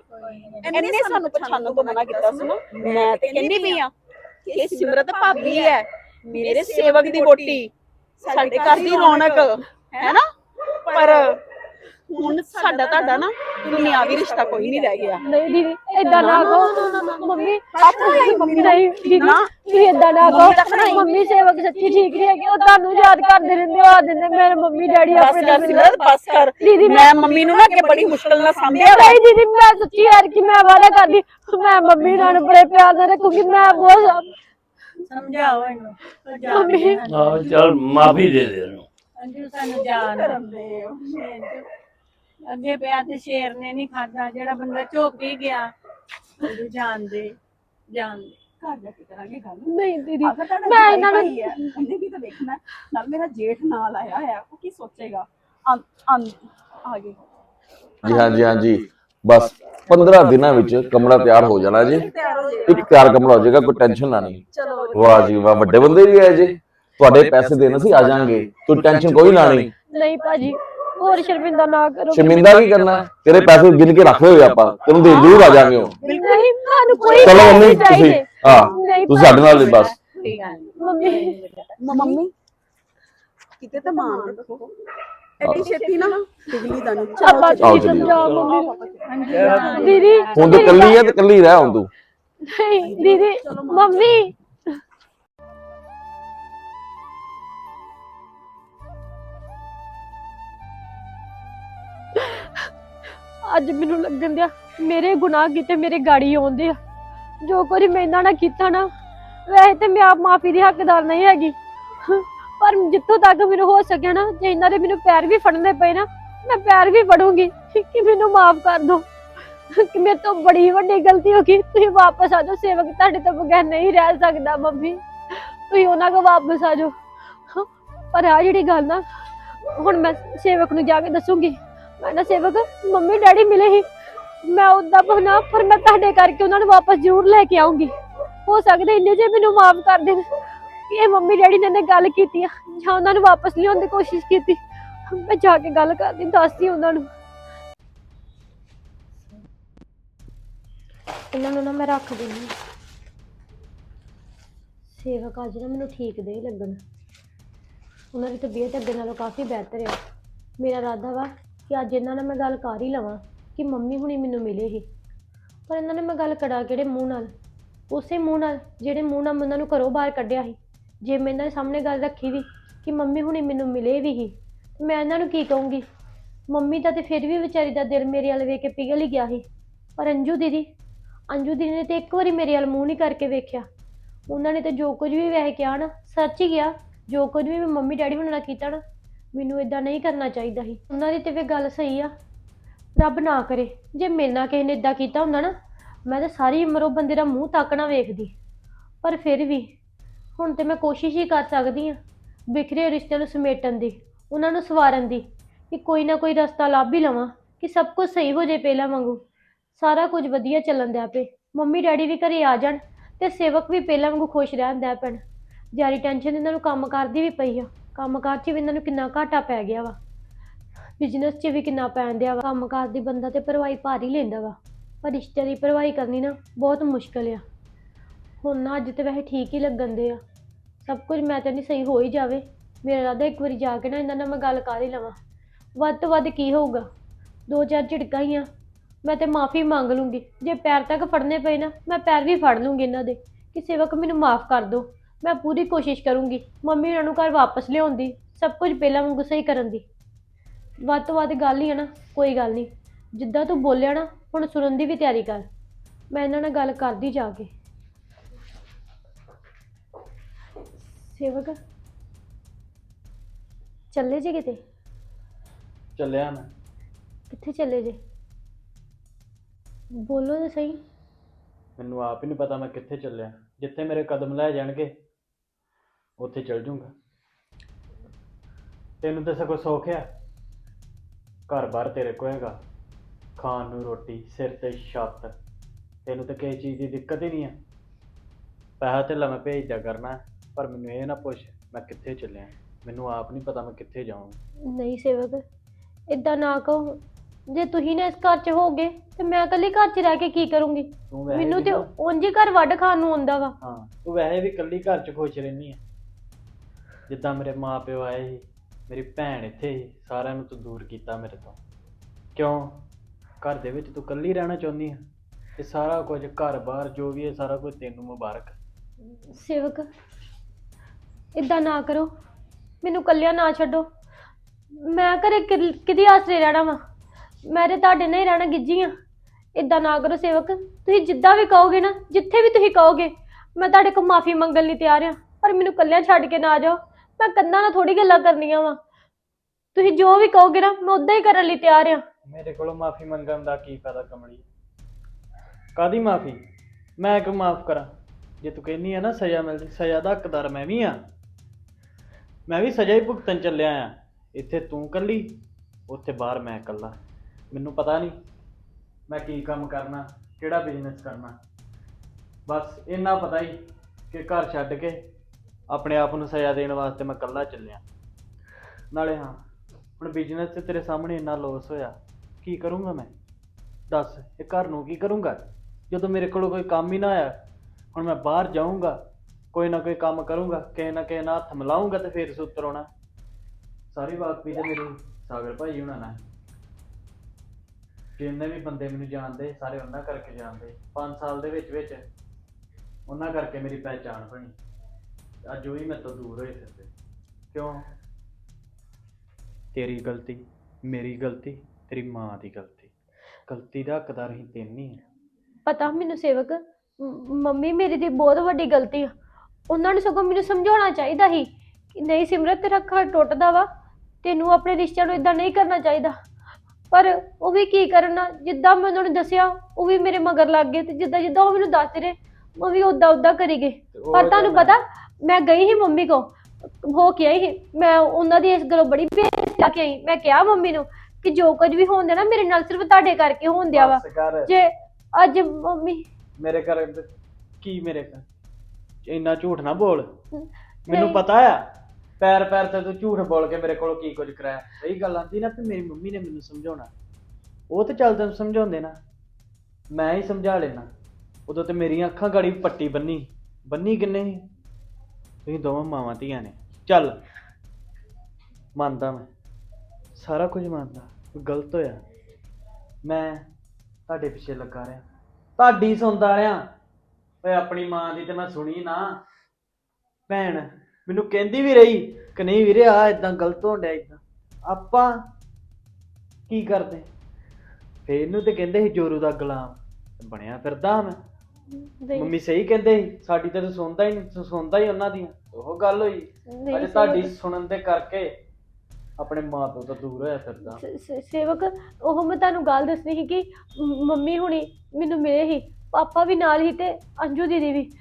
ਇਹਨੇ ਸਾਨੂੰ ਪਛਾਣਨ ਤੋਂ ਮਨਾ ਕੀਤਾ ਸੀ ਨਾ। ਮੈਂ ਤੇ ਕਹਿੰਦੀ ਪਈ ਆ। ਕਿ ਇਹ ਸਿਮਰਤ ਭਾਬੀ ਹੈ। ਮੇਰੇ ਸੇਵਕ ਦੀ ਵੋਟੀ। ਸਾਡੇ ਘਰ ਦੀ ਰੌਣਕ। ਹੈ ਨਾ? ਪਰ ਹੁਣ ਸਾਡਾ ਤੁਹਾਡਾ ਨਾ ਦੁਨਿਆਵੀ ਰਿਸ਼ਤਾ ਕੋਈ ਨਹੀਂ ਰਹਿ ਗਿਆ। ਨਹੀਂ ਦੀਦੀ ਏਦਾਂ ਨਾ ਕਹੋ। ਮੰਮੀ ਆਪਣੀ ਮੰਮੀ ਦਾ ਨਹੀਂ ਦੀਦੀ ਨਾ। ਤੁਸੀਂ ਏਦਾਂ ਨਾ ਕਹੋ। ਮੰਮੀ ਸੇਵਕ ਸੱਚੀ ਠੀਕ ਨਹੀਂ ਹੈਗੀ ਉਹ ਤੁਹਾਨੂੰ ਯਾਦ ਕਰਦੇ ਰਹਿੰਦੇ ਆ ਦਿੰਦੇ ਮੇਰੇ ਮੰਮੀ ਡੈਡੀ ਆਪਣੇ ਕਰ ਸਿਮਰਤ ਬਸ ਕਰ। ਦੀਦੀ, ਮੈਂ ਮੰਮੀ ਨੂੰ ਨਾ ਅੱਗੇ ਬੜੀ ਮੁਸ਼ਕਲ ਨਾਲ ਸਾਂਭਿਆ। ਨਹੀਂ ਦੀਦੀ ਮੈਂ ਸੱਚੀ ਯਾਰ ਕਿ ਮੈਂ ਵਾਦਾ ਕਰਦੀ ਮੈਂ ਮੰਮੀ ਨਾਲ ਬੜੇ ਪਿਆਰ ਨਾਲ ਰੱਖੂਗੀ ਮੈਂ ਬਹੁਤ ਸਮਝਾਓ ਇਹਨੂੰ ਮੰਮੀ। ਆਹ ਚੱਲ ਮਾਫੀ ਦੇ ਦੇ ਉਹਨੂੰ ਅੰਜੂ ਸਾਨੂੰ ਜਾਣ ਅੱਗੇ ਪਿਆ ਤੇ ਸ਼ੇਰ ਨੇ ਨਹੀਂ ਖਾਦਾ ਜਿਹੜਾ ਬੰਦਾ ਝੋਕੀ ਗਿਆ ਅੰਜੂ ਜਾਣ ਦੇ ਜਾਣ ਦੇ। ਘਰ ਜਾ ਕੇ ਕਰਾਂਗੇ ਗੱਲ। ਨਹੀਂ ਦੀਦੀ ਅਗਰ ਤੁਹਾਡਾ ਮੈਂ ਜਵਾਈ ਇਹਨਾਂ ਨੂੰ ਭਾਈ ਹੈ, ਉਹਨੇ ਵੀ ਤਾਂ ਵੇਖਣਾ ਹੈ। ਨਾਲ ਮੇਰਾ ਜੇਠ ਨਾਲ ਆਇਆ ਹੋਇਆ ਉਹ ਕੀ ਸੋਚੇਗਾ? ਆਂ ਆ ਗਏ। ਜੀ ਹਾਂਜੀ ਹਾਂਜੀ ਬਸ 15 ਦਿਨਾਂ ਵਿੱਚ ਕਮਰਾ ਤਿਆਰ ਹੋ ਜਾਣਾ ਜੀ। ਹੋ ਇੱਕ ਤਿਆਰ ਕਮਰਾ ਹੋ ਜਾਏਗਾ ਕੋਈ ਟੈਨਸ਼ਨ ਨਾ ਨਹੀਂ ਚਲੋ ਵਾਹ ਜੀ ਵਾਹ ਵੱਡੇ ਬੰਦੇ ਜੀ ਆਏ ਜੀ। ਤੁਹਾਡੇ ਪੈਸੇ ਦੇਣ ਅਸੀਂ ਆ ਜਾਾਂਗੇ। ਤੂੰ ਟੈਨਸ਼ਨ ਕੋਈ ਨਾ ਨਹੀਂ ਨਹੀਂ ਭਾਜੀ ਹੋਰ ਸ਼ਰਮਿੰਦਾ ਨਾ ਕਰੋ। ਸ਼ਰਮਿੰਦਾ ਕੀ ਕਰਨਾ? ਹੈ? ਤੇਰੇ ਪੈਸੇ ਗਿਣ ਕੇ ਰੱਖ ਹੋਏ ਆਪਾਂ। ਤੈਨੂੰ ਦੇ ਜ਼ਰੂਰ ਆ ਜਾਾਂਗੇ ਉਹ। ਨਹੀਂ ਤੁਹਾਨੂੰ ਕੋਈ ਚਲੋ ਪੈਸੇ ਮੰਮੀ ਨਹੀਂ ਤੁਸੀਂ ਚਾਹੀਦੇ। ਹਾਂ ਨਹੀਂ ਤੁਸੀਂ ਸਾਡੇ ਨਾਲ ਹੀ ਬਸ। ਮੰਮੀ। ਮੰਮੀ। ਕਿਤੇ ਤਾਂ ਮਾਨ ਰੱਖੋ। ਐਡੀ ਛੇਤੀ ਨਾ। ਬਿਜਲੀ ਦਾ ਨਹੀਂ। ਆਪਾਂ ਆਓ ਤੁਸੀਂ ਚੱਲੀਏ। ਸਮਝਾਓ ਮੰਮੀ ਨੂੰ। ਦੀਦੀ ਹੁਣ ਤੇ ਕੱਲੀ ਹੈ ਤੇ ਕੱਲੀ ਰਹਿ ਹੁਣ ਤੂੰ। ਨਹੀਂ ਦੀਦੀ ਮੰਮੀ। ਅੱਜ ਮੈਨੂੰ ਲੱਗਣ ਦਿਆ, ਮੇਰੇ ਗੁਨਾਹ ਕਿਤੇ ਮੇਰੇ ਗਾੜੀ ਆਉਂਦੇ ਆ ਜੋ ਕੁਝ ਮੈਂ ਇਹਨਾਂ ਨਾਲ ਕੀਤਾ ਨਾ, ਵੈਸੇ ਤੇ ਮੈਂ ਆਪ ਮਾਫੀ ਦੀ ਹੱਕਦਾਰ ਨਹੀਂ ਹੈਗੀ। ਪਰ ਜਿੱਥੋਂ ਤੱਕ ਮੈਨੂੰ ਹੋ ਸਕਿਆ ਨਾ, ਜੇ ਇਹਨਾਂ ਦੇ ਮੈਨੂੰ ਪੈਰ ਵੀ ਫੜਨੇ ਪਏ ਨਾ, ਮੈਂ ਪੈਰ ਵੀ ਫੜੂੰਗੀ। ਕਿ ਮੈਨੂੰ ਮਾਫ ਕਰ ਦਿਓ ਕਿ ਮੇਰੇ ਤੋਂ ਬੜੀ ਵੱਡੀ ਗਲਤੀ ਹੋ ਗਈ। ਤੁਸੀਂ ਵਾਪਸ ਆ ਜਾਓ, ਸੇਵਕ ਤੁਹਾਡੇ ਤੋਂ ਬਗੈਰ ਨਹੀਂ ਰਹਿ ਸਕਦਾ, ਮੰਮੀ। ਤੁਸੀਂ ਉਹਨਾਂ ਕੋ ਵਾਪਸ ਆ ਜਾਓ। ਪਰ ਆ ਜਿਹੜੀ ਗੱਲ ਨਾ, ਹੁਣ ਮੈਂ ਸੇਵਕ ਨੂੰ ਜਾ ਕੇ ਦੱਸੂਗੀ। ਮੈਂ ਨਾ ਸੇਵਕ ਮੰਮੀ, ਡੈਡੀ ਮਿਲੇ ਸੀ। ਮੈਂ ਉਦਾਂ ਬਹਨਾ ਪਰ ਮੈਂ ਤੁਹਾਡੇ ਕਰਕੇ ਉਹਨਾਂ ਨੂੰ ਵਾਪਸ ਜ਼ਰੂਰ ਲੈ ਕੇ ਆਉਂਗੀ ਹੋ ਸਕਦਾ ਇੰਨੇ ਜੇ ਮੈਨੂੰ ਮਾਫ ਕਰ ਦੇਣ ਇਹ ਮੰਮੀ, ਡੈਡੀ ਨੇ ਨੇ ਗੱਲ ਕੀਤੀ ਆ, ਜਾਂ ਉਹਨਾਂ ਨੂੰ ਵਾਪਸ ਲਿਆਉਣ ਦੀ ਕੋਸ਼ਿਸ਼ ਕੀਤੀ। ਮੈਂ ਜਾ ਕੇ ਗੱਲ ਕਰਦੀ, ਦੱਸਦੀ ਉਹਨਾਂ ਨੂੰ। ਇਹਨਾਂ ਨੂੰ ਨਾ ਮੈਂ ਰੱਖ ਦਿੰਦੀ ਹਾਂ। ਸੇਵਕ ਅੱਜ ਨਾ ਮੈਨੂੰ ਠੀਕ ਦੇ ਲੱਗਣ। ਉਹਨਾਂ ਦੀ ਤਬੀਅਤ ਅੱਗੇ ਨਾਲੋਂ ਕਾਫੀ ਬਿਹਤਰ ਆ। ਮੇਰਾ ਇਰਾਦਾ ਵਾ ਕਿ ਅੱਜ ਇਹਨਾਂ ਨਾਲ ਮੈਂ ਗੱਲ ਕਰ ਹੀ ਲਵਾਂ ਕਿ ਮੰਮੀ ਹੁਣੀ ਮੈਨੂੰ ਮਿਲੇ ਹੀ ਪਰ ਇਹਨਾਂ ਨੇ ਮੈਂ ਗੱਲ ਕਰਾਂ ਕਿਹੜੇ ਮੂੰਹ ਨਾਲ? ਉਸੇ ਮੂੰਹ ਨਾਲ, ਜਿਹੜੇ ਮੂੰਹ ਨਾਲ ਮੈਂ ਉਹਨਾਂ ਨੂੰ ਘਰੋਂ ਬਾਹਰ ਕੱਢਿਆ ਸੀ। ਜੇ ਮੈਂ ਇਹਨਾਂ ਦੇ ਸਾਹਮਣੇ ਗੱਲ ਰੱਖੀ ਵੀ ਕਿ ਮੰਮੀ ਹੁਣੀ ਮੈਨੂੰ ਮਿਲੇ ਵੀ ਹੀ ਮੈਂ ਇਹਨਾਂ ਨੂੰ ਕੀ ਕਹੂੰਗੀ? ਮੰਮੀ ਦਾ ਤੇ ਫਿਰ ਵੀ ਵਿਚਾਰੀ ਦਾ ਦਿਲ ਮੇਰੇ ਵੱਲ ਵੇਖ ਕੇ ਪਿਘਲ ਹੀ ਗਿਆ ਸੀ। ਪਰ ਅੰਜੂ ਦੀਦੀ ਅੰਜੂ ਦੀਦੀ ਨੇ ਤੇ ਇੱਕ ਵਾਰੀ ਮੇਰੇ ਵੱਲ ਮੂੰਹ ਨਹੀਂ ਕਰਕੇ ਵੇਖਿਆ। ਉਹਨਾਂ ਨੇ ਤੇ ਜੋ ਕੁਝ ਵੀ ਵੈਸੇ ਕਿਹਾ ਨਾ, ਸੱਚ ਹੀ ਗਿਆ ਜੋ ਕੁਝ ਵੀ ਮੈਂ ਮੰਮੀ ਡੈਡੀ ਹੁਣਾਂ ਨਾਲ ਕੀਤਾ ਨਾ ਮੈਨੂੰ ਇਦਾਂ ਨਹੀਂ ਕਰਨਾ ਚਾਹੀਦਾ ਸੀ। ਉਹਨਾਂ ਦੀ ਤੇ ਵੀ ਗੱਲ ਸਹੀ ਆ। ਰੱਬ ਨਾ ਕਰੇ। ਜੇ ਮੇਰੇ ਨਾਲ ਕਿਸੇ ਨੇ ਇਦਾਂ ਕੀਤਾ ਹੁੰਦਾ ਨਾ, ਮੈਂ ਤਾਂ ਸਾਰੀ ਉਮਰ ਉਹ ਬੰਦੇ ਦਾ ਮੂੰਹ ਤੱਕ ਨਾ ਵੇਖਦੀ। ਪਰ ਫਿਰ ਵੀ ਹੁਣ ਤੇ ਮੈਂ ਕੋਸ਼ਿਸ਼ ਹੀ ਕਰ ਸਕਦੀ ਆ ਬਿਖਰੇ ਹੋਏ ਰਿਸ਼ਤਿਆਂ ਨੂੰ ਸਮੇਟਣ ਦੀ, ਉਹਨਾਂ ਨੂੰ ਸਵਾਰਨ ਦੀ, ਕਿ ਕੋਈ ਨਾ ਕੋਈ ਰਸਤਾ ਲੱਭ ਹੀ ਲਵਾਂ, ਕਿ ਸਭ ਕੁਝ ਸਹੀ ਹੋ ਜੇ ਪਹਿਲਾਂ ਵਾਂਗੂ। ਸਾਰਾ ਕੁਝ ਵਧੀਆ ਚੱਲਣ ਦਿਆ ਪਏ। ਮੰਮੀ ਡੈਡੀ ਵੀ ਘਰੇ ਆ ਜਾਣ ਤੇ ਸੇਵਕ ਵੀ ਪਹਿਲਾਂ ਵਾਂਗੂ ਖੁਸ਼ ਰਹਿਣ ਦਿਆ ਪੈਣ। ਜਾਰੀ ਟੈਨਸ਼ਨ ਇਹਨਾਂ ਨੂੰ ਕੰਮ ਕਰਦੀ ਵੀ ਪਈ ਆ। ਕੰਮ ਕਾਰ 'ਚ ਵੀ ਇਹਨਾਂ ਨੂੰ ਕਿੰਨਾ ਘਾਟਾ ਪੈ ਗਿਆ ਵਾ। ਬਿਜ਼ਨਸ 'ਚ ਵੀ ਕਿੰਨਾ ਪੈਣ ਦਿਆ ਵਾ। ਕੰਮ ਕਾਰ ਦੀ ਬੰਦਾ ਤੇ ਭਰਵਾਈ ਭਾਰ ਹੀ ਲੈਂਦਾ ਵਾ। ਪਰ ਰਿਸ਼ਤੇ ਦੀ ਭਰਵਾਈ ਕਰਨੀ ਨਾ ਬਹੁਤ ਮੁਸ਼ਕਲ ਆ। ਹੁਣ ਨਾ ਅੱਜ ਤੇ ਵੈਸੇ ਠੀਕ ਹੀ ਲੱਗਣ ਦੇ ਆ। ਸਭ ਕੁਝ ਮੈਂ ਤਾਂ ਨਹੀਂ ਸਹੀ ਹੋ ਹੀ ਜਾਵੇ। ਮੇਰਾ ਇਰਾਦਾ ਇੱਕ ਵਾਰੀ ਜਾ ਕੇ ਨਾ ਇਹਨਾਂ ਨਾਲ ਮੈਂ ਗੱਲ ਕਰ ਹੀ ਲਵਾਂ। ਵੱਧ ਤੋਂ ਵੱਧ ਕੀ ਹੋਊਗਾ? ਦੋ ਚਾਰ ਝਿੜਕਾਂ ਹੀ ਆ। ਮੈਂ ਤੇ ਮਾਫੀ ਮੰਗ ਲੂੰਗੀ। ਜੇ ਪੈਰ ਤੱਕ ਫੜਨੇ ਪਏ ਨਾ, ਮੈਂ ਪੈਰ ਵੀ ਫੜ ਲੂੰਗੀ ਇਹਨਾਂ ਦੇ। ਕਿ ਸੇਵਕ ਮੈਨੂੰ ਮਾਫ ਕਰ ਦਿਓ। ਮੈਂ ਪੂਰੀ ਕੋਸ਼ਿਸ਼ ਕਰੂੰਗੀ ਮੰਮੀ ਉਹਨਾਂ ਨੂੰ ਘਰ ਵਾਪਸ ਲਿਆਉਣ ਦੀ ਸਭ ਕੁਝ ਪਹਿਲਾਂ ਵਾਂਗੂ ਸਹੀ ਕਰਨ ਦੀ। ਵੱਧ ਤੋਂ ਵੱਧ ਗੱਲ ਹੀ ਹੈ ਨਾ ਕੋਈ ਗੱਲ ਨਹੀਂ। ਜਿੱਦਾਂ ਤੂੰ ਬੋਲਿਆ ਨਾ ਹੁਣ ਸੁਣਨ ਦੀ ਵੀ ਤਿਆਰੀ ਕਰ। ਮੈਂ ਇਹਨਾਂ ਨਾਲ ਗੱਲ ਕਰਦੀ ਜਾ ਕੇ। ਸੇਵਕ ਚੱਲੇ ਜੇ ਕਿਤੇ? ਚੱਲਿਆ ਮੈਂ। ਕਿੱਥੇ ਚੱਲੇ ਜੇ? ਬੋਲੋ ਤਾਂ ਸਹੀ। ਮੈਨੂੰ ਆਪ ਹੀ ਨਹੀਂ ਪਤਾ ਮੈਂ ਕਿੱਥੇ ਚੱਲਿਆ। ਜਿੱਥੇ ਮੇਰੇ ਕਦਮ ਲੈ ਜਾਣਗੇ ਉੱਥੇ ਚੱਲ ਜੂੰਗਾ ਤੈਨੂੰ ਤਾਂ ਸਗੋਂ ਸੁੱਖ ਆ। ਘਰ-ਬਾਰ ਤੇਰੇ ਕੋਲ ਹੈਗਾ। ਖਾਣ ਨੂੰ ਰੋਟੀ ਸਿਰ ਤੇ ਛੱਤ। ਤੈਨੂੰ ਤਾਂ ਕਿਸੇ ਚੀਜ਼ ਦੀ ਦਿੱਕਤ ਹੀ ਨਹੀਂ ਆ। ਪੈਸਾ ਧੇਲਾ ਮੈਂ ਭੇਜਦਾ ਕਰਨਾ ਪਰ ਮੈਨੂੰ ਇਹ ਨਾ ਪੁੱਛ ਮੈਂ ਕਿੱਥੇ ਚੱਲਿਆ? ਮੈਨੂੰ ਆਪ ਨਹੀਂ ਪਤਾ ਮੈਂ ਕਿੱਥੇ ਜਾਵਾਂ ਨਹੀਂ ਸੇਵਕ ਇਦਾਂ ਨਾ ਕਹੋ। ਜੇ ਤੁਸੀਂ ਨਾ ਇਸ ਘਰ 'ਚ ਹੋਗੇ ਤੇ ਮੈਂ ਇਕੱਲੀ ਘਰ 'ਚ ਰਹਿ ਕੇ ਕੀ ਕਰੂੰਗੀ? ਤੂੰ ਵੈਸੇ ਮੈਨੂੰ ਵੀ ਤੇ ਨਾ- ਉਂਝ ਹੀ ਘਰ ਵੱਢ ਖਾਣ ਨੂੰ ਆਉਂਦਾ ਵਾ। ਹਾਂ ਤੂੰ ਵੈਸੇ ਵੀ ਇਕੱਲੀ ਘਰ 'ਚ ਖੁਸ਼ ਰਹਿਨੀ ਆ। ਜਿੱਦਾਂ ਮੇਰੇ ਮਾਪਿਓ ਆਏ ਸੀ, ਮੇਰੀ ਭੈਣ ਇੱਥੇ ਸੀ, ਸਾਰਿਆਂ ਨੂੰ ਤੂੰ ਦੂਰ ਕੀਤਾ ਮੇਰੇ ਤੋਂ। ਕਿਉਂ? ਘਰ ਦੇ ਵਿੱਚ ਤੂੰ ਇਕੱਲੀ ਰਹਿਣਾ ਚਾਹੁੰਦੀ ਆ? ਇਹ ਸਾਰਾ ਕੁਝ ਘਰ-ਬਾਰ ਜੋ ਵੀ ਹੈ ਸਾਰਾ ਕੁਝ ਤੈਨੂੰ ਮੁਬਾਰਕ ਸੇਵਕ ਇਦਾਂ ਨਾ ਕਰੋ। ਮੈਨੂੰ ਕੱਲਿਆ ਨਾ ਛੱਡੋ। ਮੈਂ ਘਰੇ ਕਿ- ਕਿਹਦੀ ਆਸਰੇ ਰਹਿਣਾ ਵਾ? ਮੈਂ ਤੇ ਤੁਹਾਡੇ ਨਾਲ ਹੀ ਰਹਿਣਾ ਗਿੱਜੀ ਆ। ਇਦਾਂ ਨਾ ਕਰੋ ਸੇਵਕ। ਤੁਸੀਂ ਜਿੱਦਾਂ ਵੀ ਕਹੋਗੇ ਨਾ, ਜਿੱਥੇ ਵੀ ਤੁਸੀਂ ਕਹੋਗੇ, ਮੈਂ ਤੁਹਾਡੇ ਕੋਲ ਮਾਫੀ ਮੰਗਣ ਲਈ ਤਿਆਰ ਆ। ਪਰ ਮੈਨੂੰ ਕੱਲਿਆ ਛੱਡ ਕੇ ਨਾ ਜਾਓ। ਮੈਂ ਕੰਨਾਂ ਨਾਲ ਥੋੜੀ ਗੱਲਾਂ ਕਰਨੀਆਂ ਵਾ। ਤੁਸੀਂ ਜੋ ਵੀ ਕਹੋਗੇ ਨਾ, ਮੈਂ ਉਦਾਂ ਹੀ ਕਰਨ ਲਈ ਤਿਆਰ ਆ। ਮੇਰੇ ਕੋਲੋਂ ਮਾਫੀ ਮੰਗਣ ਦਾ ਕੀ ਫਾਇਦਾ ਕਮਲੀ? ਕਾਦੀ ਮਾਫੀ? ਮੈਂ ਕਿਉਂ ਮਾਫ ਕਰਾਂ? ਜੇ ਤੂੰ ਕਹਿੰਦੀ ਆ ਨਾ ਸਜ਼ਾ ਮਿਲਦੀ, ਸਜ਼ਾ ਦਾ ਹੱਕਦਾਰ ਮੈਂ ਵੀ ਆ। ਮੈਂ ਵੀ ਸਜ਼ਾ ਹੀ ਭੁਗਤਣ ਚੱਲਿਆ ਆ। ਇੱਥੇ ਤੂੰ ਕੱਲੀ ਉੱਥੇ ਬਾਹਰ ਮੈਂ ਇਕੱਲਾ। ਮੈਨੂੰ ਪਤਾ ਨਹੀਂ ਮੈਂ ਕੀ ਕੰਮ ਕਰਨਾ, ਕਿਹੜਾ ਬਿਜ਼ਨਸ ਕਰਨਾ। ਬਸ ਇੰਨਾ ਪਤਾ ਹੀ ਕਿ ਘਰ ਛੱਡ ਕੇ ਆਪਣੇ ਆਪ ਨੂੰ ਸਜ਼ਾ ਦੇਣ ਵਾਸਤੇ ਮੈਂ ਇਕੱਲਾ ਚੱਲਿਆ। ਨਾਲੇ ਹਾਂ, ਹੁਣ ਬਿਜ਼ਨਸ 'ਚ ਤੇਰੇ ਸਾਹਮਣੇ ਇੰਨਾ ਲੋਸ ਹੋਇਆ, ਕੀ ਕਰੂੰਗਾ ਮੈਂ? ਦੱਸ, ਇਹ ਘਰ ਨੂੰ ਕੀ ਕਰੂੰਗਾ? ਜਦੋਂ ਮੇਰੇ ਕੋਲ ਕੋਈ ਕੰਮ ਹੀ ਨਾ ਆਇਆ, ਹੁਣ ਮੈਂ ਬਾਹਰ ਜਾਊਂਗਾ, ਕੋਈ ਨਾ ਕੋਈ ਕੰਮ ਕਰੂੰਗਾ, ਕਿਸੇ ਨਾ ਕਿਸੇ ਨਾਲ ਹੱਥ ਮਿਲਾਊਂਗਾ ਤੇ ਫਿਰ ਸੁੱਤਰ ਆਉਣਾ ਸਾਰੀ ਬਾਤ ਵੀ ਤੇ ਮੇਰੀ ਸਾਗਰ ਭਾਈ ਹੁਣਾਂ ਨਾਲ। ਜਿੰਨੇ ਵੀ ਬੰਦੇ ਮੈਨੂੰ ਜਾਣਦੇ, ਸਾਰੇ ਉਹਨਾਂ ਕਰਕੇ ਜਾਣਦੇ। 5 ਸਾਲ ਦੇ ਵਿੱਚ ਵਿੱਚ ਉਹਨਾਂ ਕਰਕੇ ਮੇਰੀ ਪਹਿਚਾਣ ਬਣੀ। ਅੱਜ ਉਹ ਵੀ ਮੇਰੇ ਤੋਂ ਦੂਰ ਹੋਏ ਫਿਰਦੇ। ਕਿਉਂ? ਤੇਰੀ ਗਲਤੀ ਮੇਰੀ ਗਲਤੀ ਤੇਰੀ ਮਾਂ ਦੀ ਗਲਤੀ। ਗਲਤੀ ਦਾ ਹੱਕਦਾਰ ਹੀ ਤੈਨੂੰ ਹੀ ਹੈ। ਪਤਾ ਮੈਨੂੰ ਸੇਵਕ ਮ- ਮੰਮੀ ਮੇਰੀ ਦੀ ਬਹੁਤ ਵੱਡੀ ਗਲਤੀ ਆ। ਉਹਨਾਂ ਨੂੰ ਸਗੋਂ ਮੈਨੂੰ ਸਮਝਾਉਣਾ ਚਾਹੀਦਾ ਸੀ ਕਿ ਨਹੀਂ ਸਿਮਰਤ ਤੇਰਾ ਘਰ ਟੁੱਟਦਾ ਵਾ। ਤੈਨੂੰ ਆਪਣੇ ਰਿਸ਼ਤਿਆਂ ਨੂੰ ਇਦਾਂ ਨਹੀਂ ਕਰਨਾ ਚਾਹੀਦਾ। ਪਰ ਉਹ ਵੀ ਕੀ ਕਰਨਾ ਜਿੱਦਾਂ ਮੈਂ ਉਹਨਾਂ ਨੂੰ ਦੱਸਿਆ ਉਹ ਵੀ ਮੇਰੇ ਮਗਰ ਲੱਗ ਗਏ ਤੇ ਜਿੱਦਾਂ ਜਿੱਦਾਂ ਉਹ ਮੈਨੂੰ ਦੱਸ ਰਹੇ ਮੈਂ ਵੀ ਉਦਾਂ ਉਦਾਂ ਕਰੀ ਗਏ। ਤੇ ਉਹ ਪਰ ਤੁਹਾਨੂੰ ਤਾਂ ਪਤਾ ਮੈਂ ਗਈ ਸੀ ਮੰਮੀ ਕੋ ਹੋ ਕੇ ਆਈ ਸੀ। ਮੈਂ ਉਹਨਾਂ ਦੀ ਇਸ ਗੱਲੋਂ ਬੜੀ ਬੇਇੱਜ਼ਤੀ ਕਰਕੇ ਆਈ। ਮੈਂ ਕਿਹਾ ਮੰਮੀ ਨੂੰ ਕਿ ਜੋ ਕੁਝ ਵੀ ਹੋਣ ਨਾ ਮੇਰੇ ਨਾਲ ਸਿਰਫ ਤੁਹਾਡੇ ਕਰਕੇ ਹੋਣ ਦਿਆ ਵਾ। ਬਸ ਕਰ। ਜੇ ਅੱਜ ਮੰਮੀ ਮੇਰੇ ਘਰ ਕੀ ਮੇਰੇ ਘਰ? ਇੰਨਾ ਝੂਠ ਨਾ ਬੋਲ। ਮੈਨੂੰ। ਪਤਾ ਆ ਪੈਰ ਪੈਰ ਤੇ ਤੂੰ ਝੂਠ ਬੋਲ ਕੇ ਮੇਰੇ ਕੋਲ ਕੀ ਕੁਝ ਕਰਾਇਆ। ਸਹੀ ਗੱਲ ਆਂਦੀ ਨਾ ਵੀ ਮੇਰੀ ਮੰਮੀ ਨੇ ਮੈਨੂੰ ਸਮਝਾਉਣਾ। ਉਹ ਤੇ ਚੱਲ ਤੈਨੂੰ ਸਮਝਾਉਂਦੇ ਨਾ। ਮੈਂ ਹੀ ਸਮਝਾ ਲੈਣਾ। ਉਦੋਂ ਤੇ ਮੇਰੀਆਂ ਅੱਖਾਂ ਗਾੜੀ ਪੱਟੀ ਬੰਨੀ। ਬੰਨੀ ਕਿੰਨੇ ਸੀ? ਤੁਸੀਂ ਦੋਵਾਂ ਮਾਵਾਂ ਧੀਆਂ ਨੇ। ਚੱਲ। ਮੰਨਦਾ ਮੈਂ। ਸਾਰਾ ਕੁਝ ਮੰਨਦਾ। ਗਲਤ ਹੋਇਆ। ਮੈਂ ਤੁਹਾਡੇ ਪਿੱਛੇ ਲੱਗਾ ਰਿਹਾ। ਤੁਹਾਡੀ ਸੁਣਦਾ ਰਿਹਾ। ਓਏ, ਆਪਣੀ ਮਾਂ ਦੀ ਤੇ ਮੈਂ ਸੁਣੀ ਨਾ। ਭੈਣ, ਮੈਨੂੰ ਕਹਿੰਦੀ ਵੀ ਰਹੀ ਕਿ ਨਹੀਂ ਵੀਰੇ ਆ ਇਦਾਂ ਗਲਤ ਹੋਣ ਡਿਆ ਇਦਾਂ ਆਪਾਂ ਕੀ ਕਰਦੇ? ਫੇਰ ਇਹਨੂੰ ਤੇ ਕਹਿੰਦੇ ਸੀ ਜੋਰੂ ਦਾ ਗੁਲਾਮ। ਤੇ ਬਣਿਆ ਫਿਰਦਾ ਮੈਂ। ਨਹੀਂ- ਮੰਮੀ ਸਹੀ ਕਹਿੰਦੇ ਸੀ ਸਾਡੀ ਤੇ ਸੁਣਦਾ ਹੀ ਨਹੀਂ ਸੁਣਦਾ ਹੀ ਉਹਨਾਂ ਦੀਆਂ। ਉਹ ਗੱਲ ਹੋਈ। ਨਹੀਂ ਅੱਜ ਸੇਵਕ- ਤੁਹਾਡੀ ਸੁਣਨ ਦੇ ਕਰਕੇ ਆਪਣੇ ਮਾਂ ਪਿਓ ਤੋਂ ਦੂਰ ਹੋਇਆ ਫਿਰਦਾ। ਸ- ਸ- ਸੇਵਕ ਉਹ ਮੈਂ ਤੁਹਾਨੂੰ ਗੱਲ ਦੱਸਣੀ ਸੀ ਕਿ ਮ- ਮੰਮੀ ਹੁਣੀ ਮੈਨੂੰ ਮਿਲੇ ਸੀ ਪਾਪਾ ਵੀ ਨਾਲ ਹੀ ਤੇ ਅੰਜੂ ਦੀਦੀ ਵੀ।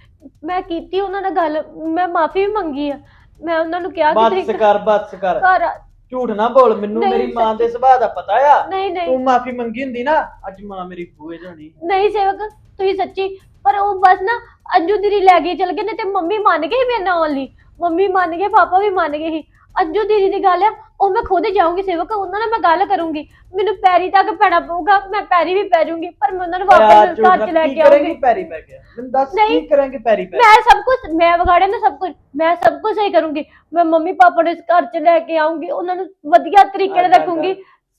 ਮੈਂ ਕੀਤੀ ਉਹਨਾਂ ਨਾਲ ਗੱਲ ਮੈਂ ਮਾਫੀ ਵੀ ਮੰਗੀ ਆ। ਮੈਂ ਉਹਨਾਂ ਨੂੰ ਕਿਹਾ ਕਿ ਬਸ ਕਰ ਬਸ ਕਰ। ਘਰ ਆ- ਝੂਠ ਨਾ ਬੋਲ ਮੈਨੂੰ ਨਹੀਂ, ਮੇਰੀ ਮਾਂ ਦੇ। ਸੁਭਾਅ ਦਾ ਪਤਾ ਆ। ਨਹੀਂ ਨਹੀਂ। ਤੂੰ ਮਾਫੀ ਮੰਗੀ ਹੁੰਦੀ ਨਾ ਅੱਜ ਮਾਂ ਮੇਰੀ ਬੂਏ ਜਾਣੀ। ਨਹੀਂ ਸੇਵਕ ਤੁਸੀਂ ਸੱਚੀ ਪਰ ਉਹ ਬਸ ਨਾ ਅੰਜੂ ਦੀਦੀ ਲੈ ਗਈ ਚਲ ਗਏ ਨੇ ਤੇ ਮੰਮੀ ਮੰਨ ਗਈ ਮੇਰੇ ਨਾਲ ਆਉਣ ਲਈ ਮੰਮੀ ਮੰਨ ਗਏ ਪਾਪਾ ਵੀ ਮੰਨ ਗਏ ਸੀ। ਅੰਜੂ ਦੀਦੀ ਦੀ ਗੱਲ ਆ ਉਹ ਮੈਂ ਖੁਦ ਜਾਊਂਗੀ ਸੇਵਕ ਉਹਨਾਂ ਨਾਲ ਮੈਂ ਗੱਲ ਕਰੂੰਗੀ। ਮੈਨੂੰ ਪੈਰੀ ਤੱਕ ਪੈਣਾ ਪਊਗਾ ਮੈਂ ਪੈਰੀ ਵੀ ਪੈ ਜਾਊਂਗੀ ਪਰ ਮੈਂ ਉਹਨਾਂ ਨੂੰ ਵਾਪਸ ਘਰ ਚ ਲੈ ਕੇ ਆਊਂਗੀ। ਪੈਰੀ ਪੈ ਗਿਆ ਮੈਨੂੰ ਦੱਸ ਨਹੀਂ। ਕੀ ਕਰਾਂਗੇ ਪੈਰੀ ਪੈ ਮੈਂ ਸਭ ਕੁਝ ਮੈਂ ਵਿਗਾੜਿਆ ਨਾ ਸਭ ਕੁਝ ਮੈਂ ਸਭ ਕੁਝ ਸਹੀ ਕਰੂੰਗੀ। ਮੈਂ ਮੰਮੀ ਪਾਪਾ ਨੂੰ ਇਸ ਘਰ ਚ ਲੈ ਕੇ ਆਉਂਗੀ ਉਹਨਾਂ ਨੂੰ ਵਧੀਆ ਤਰੀਕੇ ਨਾਲ ਰੱਖੂੰਗੀ।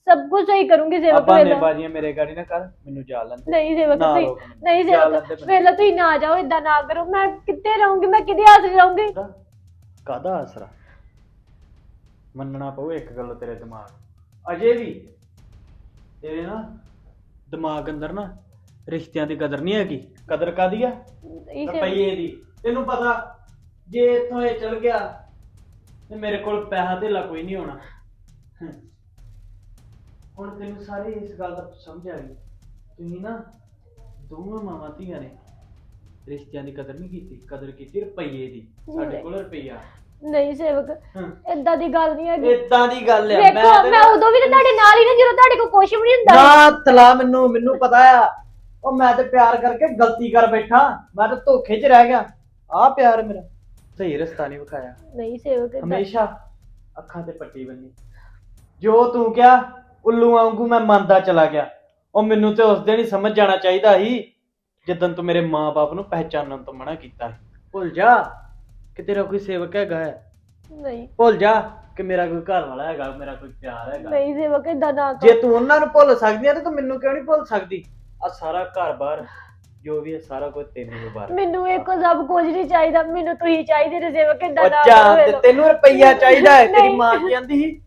ਸਭ ਕੁਝ ਸਹੀ ਕਰੂੰਗੀ ਸੇਵਕ ਆਪਾਂ ਨੇ ਵੇਲਾ। ਬਾਜੀਆਂ ਮੇਰੇ ਗਾੜੀ ਨਾ ਕਰ ਮੈਨੂੰ ਜਾ ਲੈਂਦੇ ਨਹੀਂ ਸੇਵਕ ਨਾ ਤੁਸੀਂ ਰੋਕ ਮੈਨੂੰ। ਨਹੀਂ ਜਾ ਸੇਵਕ ਲੈਂਦੇ ਮੈਨੂੰ। ਵੇਲਾ ਤੁਸੀਂ ਨਾ ਜਾਓ ਇਦਾਂ ਨਾ ਕਰੋ। ਮੈਂ ਕਿੱਥੇ ਰਹੂੰਗੀ? ਮੈਂ ਕਿਹਦੇ ਆਸਰੇ ਰਹੂੰਗੀ? ਕਾਦਾ ਆਸਰਾ? ਮੰਨਣਾ ਪਊ ਇੱਕ ਗੱਲ ਤੇਰੇ ਦਿਮਾਗ। ਅਜੇ ਵੀ ਤੇਰੇ ਨਾ ਦਿਮਾਗ ਅੰਦਰ ਨਾ ਰਿਸ਼ਤਿਆਂ ਦੀ ਕਦਰ ਨਹੀਂ ਹੈਗੀ। ਕਦਰ ਕਾਦੀ ਆ? ਨਹੀਂ ਸੇਵਕ ਰੁਪਈਏ ਦੀ। ਤੈਨੂੰ ਪਤਾ ਜੇ ਇੱਥੋਂ ਇਹ ਚਲ ਗਿਆ ਤੇ ਮੇਰੇ ਕੋਲ ਪੈਸਾ ਧੇਲਾ ਕੋਈ ਨਹੀਂ ਹੋਣਾ। ਹੁਣ ਤੈਨੂੰ ਸਾਰੀ ਇਸ ਗੱਲ ਦਾ ਸਮਝ ਆ ਗਈ। ਤੁਸੀਂ ਨਾ ਦੋਵਾਂ ਮਾਵਾਂ ਧੀਆਂ ਨੇ ਰਿਸ਼ਤਿਆਂ ਦੀ ਕਦਰ ਨਹੀਂ ਕੀਤੀ ਕਦਰ ਕੀਤੀ ਰੁਪਈਏ ਦੀ ਸਾਡੇ। ਕੋਲ ਰੁਪਈਆ। ਨਹੀਂ ਸੇਵਕ। ਏਦਾਂ ਦੀ ਗੱਲ ਨਹੀਂ ਹੈਗੀ। ਇਦਾਂ ਦੀ ਗੱਲ ਆ ਵੇਖੋ ਮੈਂ ਉਦੋਂ ਵੀ ਤਾਂ ਤੁਹਾਡੇ ਨਾਲ ਹੀ ਨਾ ਜਦੋਂ ਤੁਹਾਡੇ ਕੋਲ ਕੁਝ ਵੀ ਨਹੀਂ ਹੁੰਦਾ ਨਾ ਤਲਾ ਮੈਨੂੰ ਮੈਨੂੰ ਪਤਾ ਆ। ਉਹ ਮੈਂ ਤੇ ਪਿਆਰ ਕਰਕੇ ਗਲਤੀ ਕਰ ਬੈਠਾ ਮੈਂ ਤਾਂ ਧੋਖੇ 'ਚ ਰਹਿ ਗਿਆ। ਆ ਪਿਆਰ ਮੇਰਾ ਸਹੀ ਰਸਤਾ ਨਹੀਂ ਵਿਖਾਇਆ। ਨਹੀਂ ਸੇਵਕ ਏਦਾਂ- ਹਮੇਸ਼ਾ ਅੱਖਾਂ ਤੇ ਪੱਟੀ ਬੰਨੀ। ਜੋ ਤੂੰ ਕਿਹਾ ਉੱਲੂ ਵਾਂਗੂ ਮੈਂ ਮੰਨਦਾ ਚਲਾ ਗਿਆ। ਉਹ ਮੈਨੂੰ ਤੇ ਉਸ ਦਿਨ ਹੀ ਸਮਝ ਜਾਣਾ ਚਾਹੀਦਾ ਸੀ ਜਦੋਂ ਤੂੰ ਮੇਰੇ ਮਾਪੇ ਨੂੰ ਪਹਿਚਾਨਣ ਤੋਂ ਮਨਾ ਕੀਤਾ ਸੀ। ਭੁੱਲ ਜਾ ਕਿ ਤੇਰਾ ਕੋਈ ਸੇਵਕ ਹੈਗਾ ਹੈ? ਨਹੀਂ। ਭੁੱਲ ਜਾ ਕਿ ਮੇਰਾ ਕੋਈ ਘਰ ਵਾਲਾ ਹੈਗਾ ਮੇਰਾ ਕੋਈ ਪਿਆਰ ਹੈਗਾ। ਨਹੀਂ ਸੇਵਕ ਏਦਾਂ ਨਾ ਜੇ ਕਰੋ। ਤੂੰ ਉਹਨਾਂ ਨੂੰ ਭੁੱਲ ਸਕਦੀ ਆ ਤੇ ਤੂੰ ਮੈਨੂੰ ਕਿਉਂ ਨਹੀਂ ਭੁੱਲ ਸਕਦੀ? ਆ ਸਾਰਾ ਘਰ-ਬਾਰ ਜੋ ਵੀ ਹੈ ਸਾਰਾ ਕੁਝ ਤੈਨੂੰ ਮੁਬਾਰਕ ਮੈਨੂੰ ਇੱਕ ਸਭ ਕੁਝ ਨਹੀਂ ਚਾਹੀਦਾ ਮੈਨੂੰ ਤੁਸੀਂ ਚਾਹੀਦੇ ਨੇ ਸੇਵਕ ਉਹ ਨਾ ਕਰੋ। ਤੈਨੂੰ ਰੁਪਈਆ ਚਾਹੀਦਾ ਹੈ ਤੇਰੀ ਨਹੀਂ। ਮਾਂ ਕਹਿੰਦੀ ਸੀ?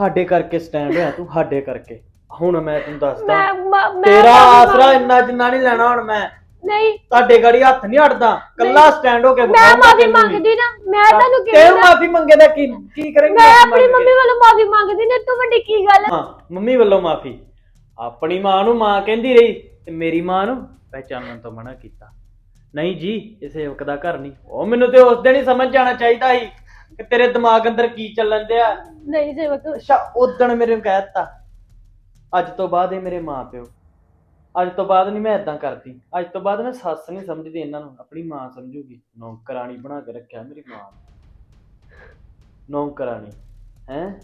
ਸਾਡੇ ਕਰਕੇ ਸਟੈਂਡ ਹੋਇਆ ਤੂੰ ਸਾਡੇ ਕਰਕੇ। ਹੁਣ ਮੈਂ ਤੈਨੂੰ ਦੱਸਦਾ ਮੈਂ ਮੈਂ- ਮੈਂ ਤੇਰਾ ਆਸਰਾ ਇੰਨਾ ਜਿੰਨਾ ਨਹੀਂ ਲੈਣਾ ਹੁਣ ਮੈਂ। ਨਹੀਂ। ਤੁਹਾਡੇ ਗੜੀ ਹੱਥ ਨਹੀਂ ਅੜਦਾ ਕੱਲਾ ਸਟੈਂਡ ਹੋ ਕੇ ਮੈਂ ਵਿਖਾਊਂਗਾ ਮਾਫੀ ਤੈਨੂੰ ਵੀ। ਮੰਗਦੀ ਨਾ ਮੈਂ ਤੁਹਾਨੂੰ ਤੈਨੂੰ ਕਿਹਾ ਮਾਫੀ ਮੰਗੇ ਦਾ ਕੀ ਕੀ ਕਰੇਂਗੇ ਮੈਂ ਮਾਫ਼ੀ ਆਪਣੀ ਮੰਗ। ਕੇ? ਮੰਮੀ ਵੱਲੋਂ ਮਾਫੀ ਮੰਗਦੀ ਨੇ ਤੂੰ ਵੱਡੀ ਕੀ ਗੱਲ ਹੈ? ਹਾਂ ਮੰਮੀ ਵੱਲੋਂ ਮਾਫੀ। ਆਪਣੀ ਮਾਂ ਨੂੰ ਮਾਂ ਕਹਿੰਦੀ ਰਹੀ ਤੇ ਮੇਰੀ ਮਾਂ ਨੂੰ ਪਹਿਚਾਨਣ ਤੋਂ ਮਨਾ ਕੀਤਾ। ਨਹੀਂ ਜੀ ਇਹ ਸੇਵਕ ਦਾ ਘਰ ਨਹੀਂ। ਉਹ ਮੈਨੂੰ ਤੇ ਉਸ ਦਿਨ ਹੀ ਸਮਝ ਜਾਣਾ ਚਾਹੀਦਾ ਸੀ। ਕਿ ਤੇਰੇ ਦਿਮਾਗ ਅੰਦਰ ਕੀ ਚੱਲਣ ਦਿਆ ਨਹੀਂ ਸੇਵਕ ਅੱਛਾ ਉਦਣ ਮੇਰੇ ਨੂੰ ਕਹਿ ਦਿੱਤਾ ਅੱਜ ਤੋਂ ਬਾਅਦ ਇਹ ਮੇਰੇ ਮਾਂ ਪਿਓ। ਅੱਜ ਤੋਂ ਬਾਅਦ ਨਹੀਂ ਮੈਂ ਇਦਾਂ ਕਰਦੀ। ਅੱਜ ਤੋਂ ਬਾਅਦ ਮੈਂ ਸੱਸ ਨਹੀਂ ਸਮਝਦੀ ਇਹਨਾਂ ਨੂੰ ਆਪਣੀ ਮਾਂ ਸਮਝੂਗੀ। ਨੌਕਰਾਣੀ ਬਣਾ ਕੇ ਰੱਖਿਆ ਮੇਰੀ ਮਾਂ ਨੂੰ। ਨੌਕਰਾਣੀ ਹੈ?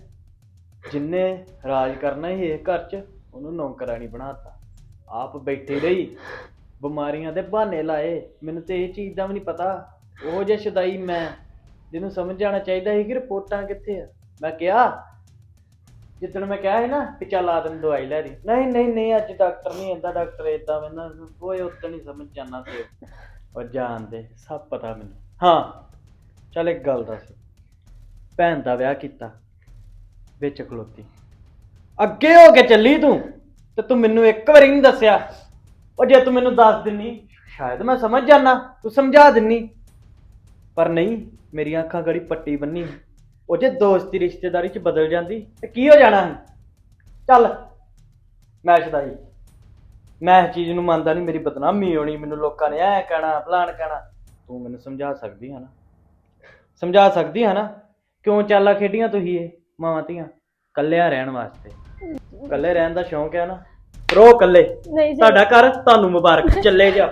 ਜਿੰਨੇ ਰਾਜ ਕਰਨਾ ਸੀ ਇਹ ਘਰ 'ਚ ਉਹਨੂੰ ਨੌਕਰਾਨੀ ਬਣਾਤਾ। ਆਪ ਬੈਠੀ ਰਹੀ ਬਿਮਾਰੀਆਂ ਦੇ ਬਹਾਨੇ ਲਾਏ। ਮੈਨੂੰ ਤੇ ਇਹ ਚੀਜ਼ ਦਾ ਵੀ ਨਹੀਂ ਪਤਾ। ਉਹ ਜੇ ਸ਼ਦਾਈ ਮੈਂ। ਜਿਹਨੂੰ ਸਮਝ ਜਾਣਾ ਚਾਹੀਦਾ ਸੀ ਕਿ ਰਿਪੋਰਟਾਂ ਕਿੱਥੇ ਆ। ਮੈਂ ਕਿਹਾ, ਜਿੱਦਣ ਮੈਂ ਕਿਹਾ ਸੀ ਨਾ ਕਿ ਚੱਲ ਆ ਤੈਨੂੰ ਦਵਾਈ ਲੈ ਦੀ। ਨਹੀਂ ਨਹੀਂ ਨਹੀਂ, ਅੱਜ ਡਾਕਟਰ ਨਹੀਂ ਆਂਦਾ, ਡਾਕਟਰ ਏਦਾਂ ਕਹਿੰਦਾ ਓਏ ਉਦੋਂ ਨਹੀਂ ਸਮਝ ਜਾਣਾ ਤੇ ਉਹ ਜਾਣਦੇ ਸਭ ਪਤਾ ਮੈਨੂੰ। ਹਾਂ, ਚੱਲ ਇੱਕ ਗੱਲ ਦੱਸ। ਭੈਣ ਦਾ ਵਿਆਹ ਕੀਤਾ, ਵਿੱਚ ਖਲੋਤੀ। ਅੱਗੇ ਹੋ ਕੇ ਚੱਲੀ ਤੂੰ, ਤੇ ਤੂੰ ਮੈਨੂੰ ਇੱਕ ਵਾਰੀ ਨਹੀਂ ਦੱਸਿਆ। ਉਹ ਜੇ ਤੂੰ ਮੈਨੂੰ ਦੱਸ ਦਿੰਨੀ, ਸ਼ਾਇਦ ਮੈਂ ਸਮਝ ਜਾਣਾ, ਤੂੰ ਸਮਝਾ ਦਿੰਨੀ। ਪਰ ਨਹੀਂ ਮੇਰੀਆਂ ਅੱਖਾਂ ਗੜੀ ਪੱਟੀ ਬੰਨੀ। ਉਹ ਜੇ ਦੋਸਤੀ ਰਿਸ਼ਤੇਦਾਰੀ ਚ ਬਦਲ ਜਾਂਦੀ ਤੇ ਕੀ ਹੋ ਜਾਣਾ ਸੀ? ਚੱਲ ਮੈਂ ਸ਼ਦਾਈ। ਮੈਂ ਇਸ ਚੀਜ਼ ਨੂੰ ਮੰਨਦਾ ਨਹੀਂ ਮੇਰੀ ਬਦਨਾਮੀ ਹੋਣੀ ਮੈਨੂੰ ਲੋਕਾਂ ਨੇ ਐ ਕਹਿਣਾ ਫਲਾਣ ਕਹਿਣਾ। ਤੂੰ ਮੈਨੂੰ ਸਮਝਾ ਸਕਦੀ ਹੈ ਨਾ? ਸਮਝਾ ਸਕਦੀ ਹੈ ਨਾ? ਕਿਉਂ ਚਾਲਾ ਖੇਡੀਆਂ ਤੁਸੀਂ ਇਹ ਮਾਵਾਂ ਧੀਆਂ? ਕੱਲਿਆਂ ਰਹਿਣ ਵਾਸਤੇ। ਕੱਲੇ ਰਹਿਣ ਦਾ ਸ਼ੌਂਕ ਹੈ ਨਾ? ਰੋ ਕੱਲੇ ਨਹੀਂ ਤੁਹਾਡਾ ਘਰ ਤੁਹਾਨੂੰ ਮੁਬਾਰਕ। ਚੱਲੇ ਜਾ।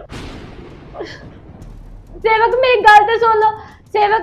ਸੇਵਕ ਮੇਰੀ ਗੱਲ ਤੇ ਸੁਣ ਲਓ। ਸੇਵਕ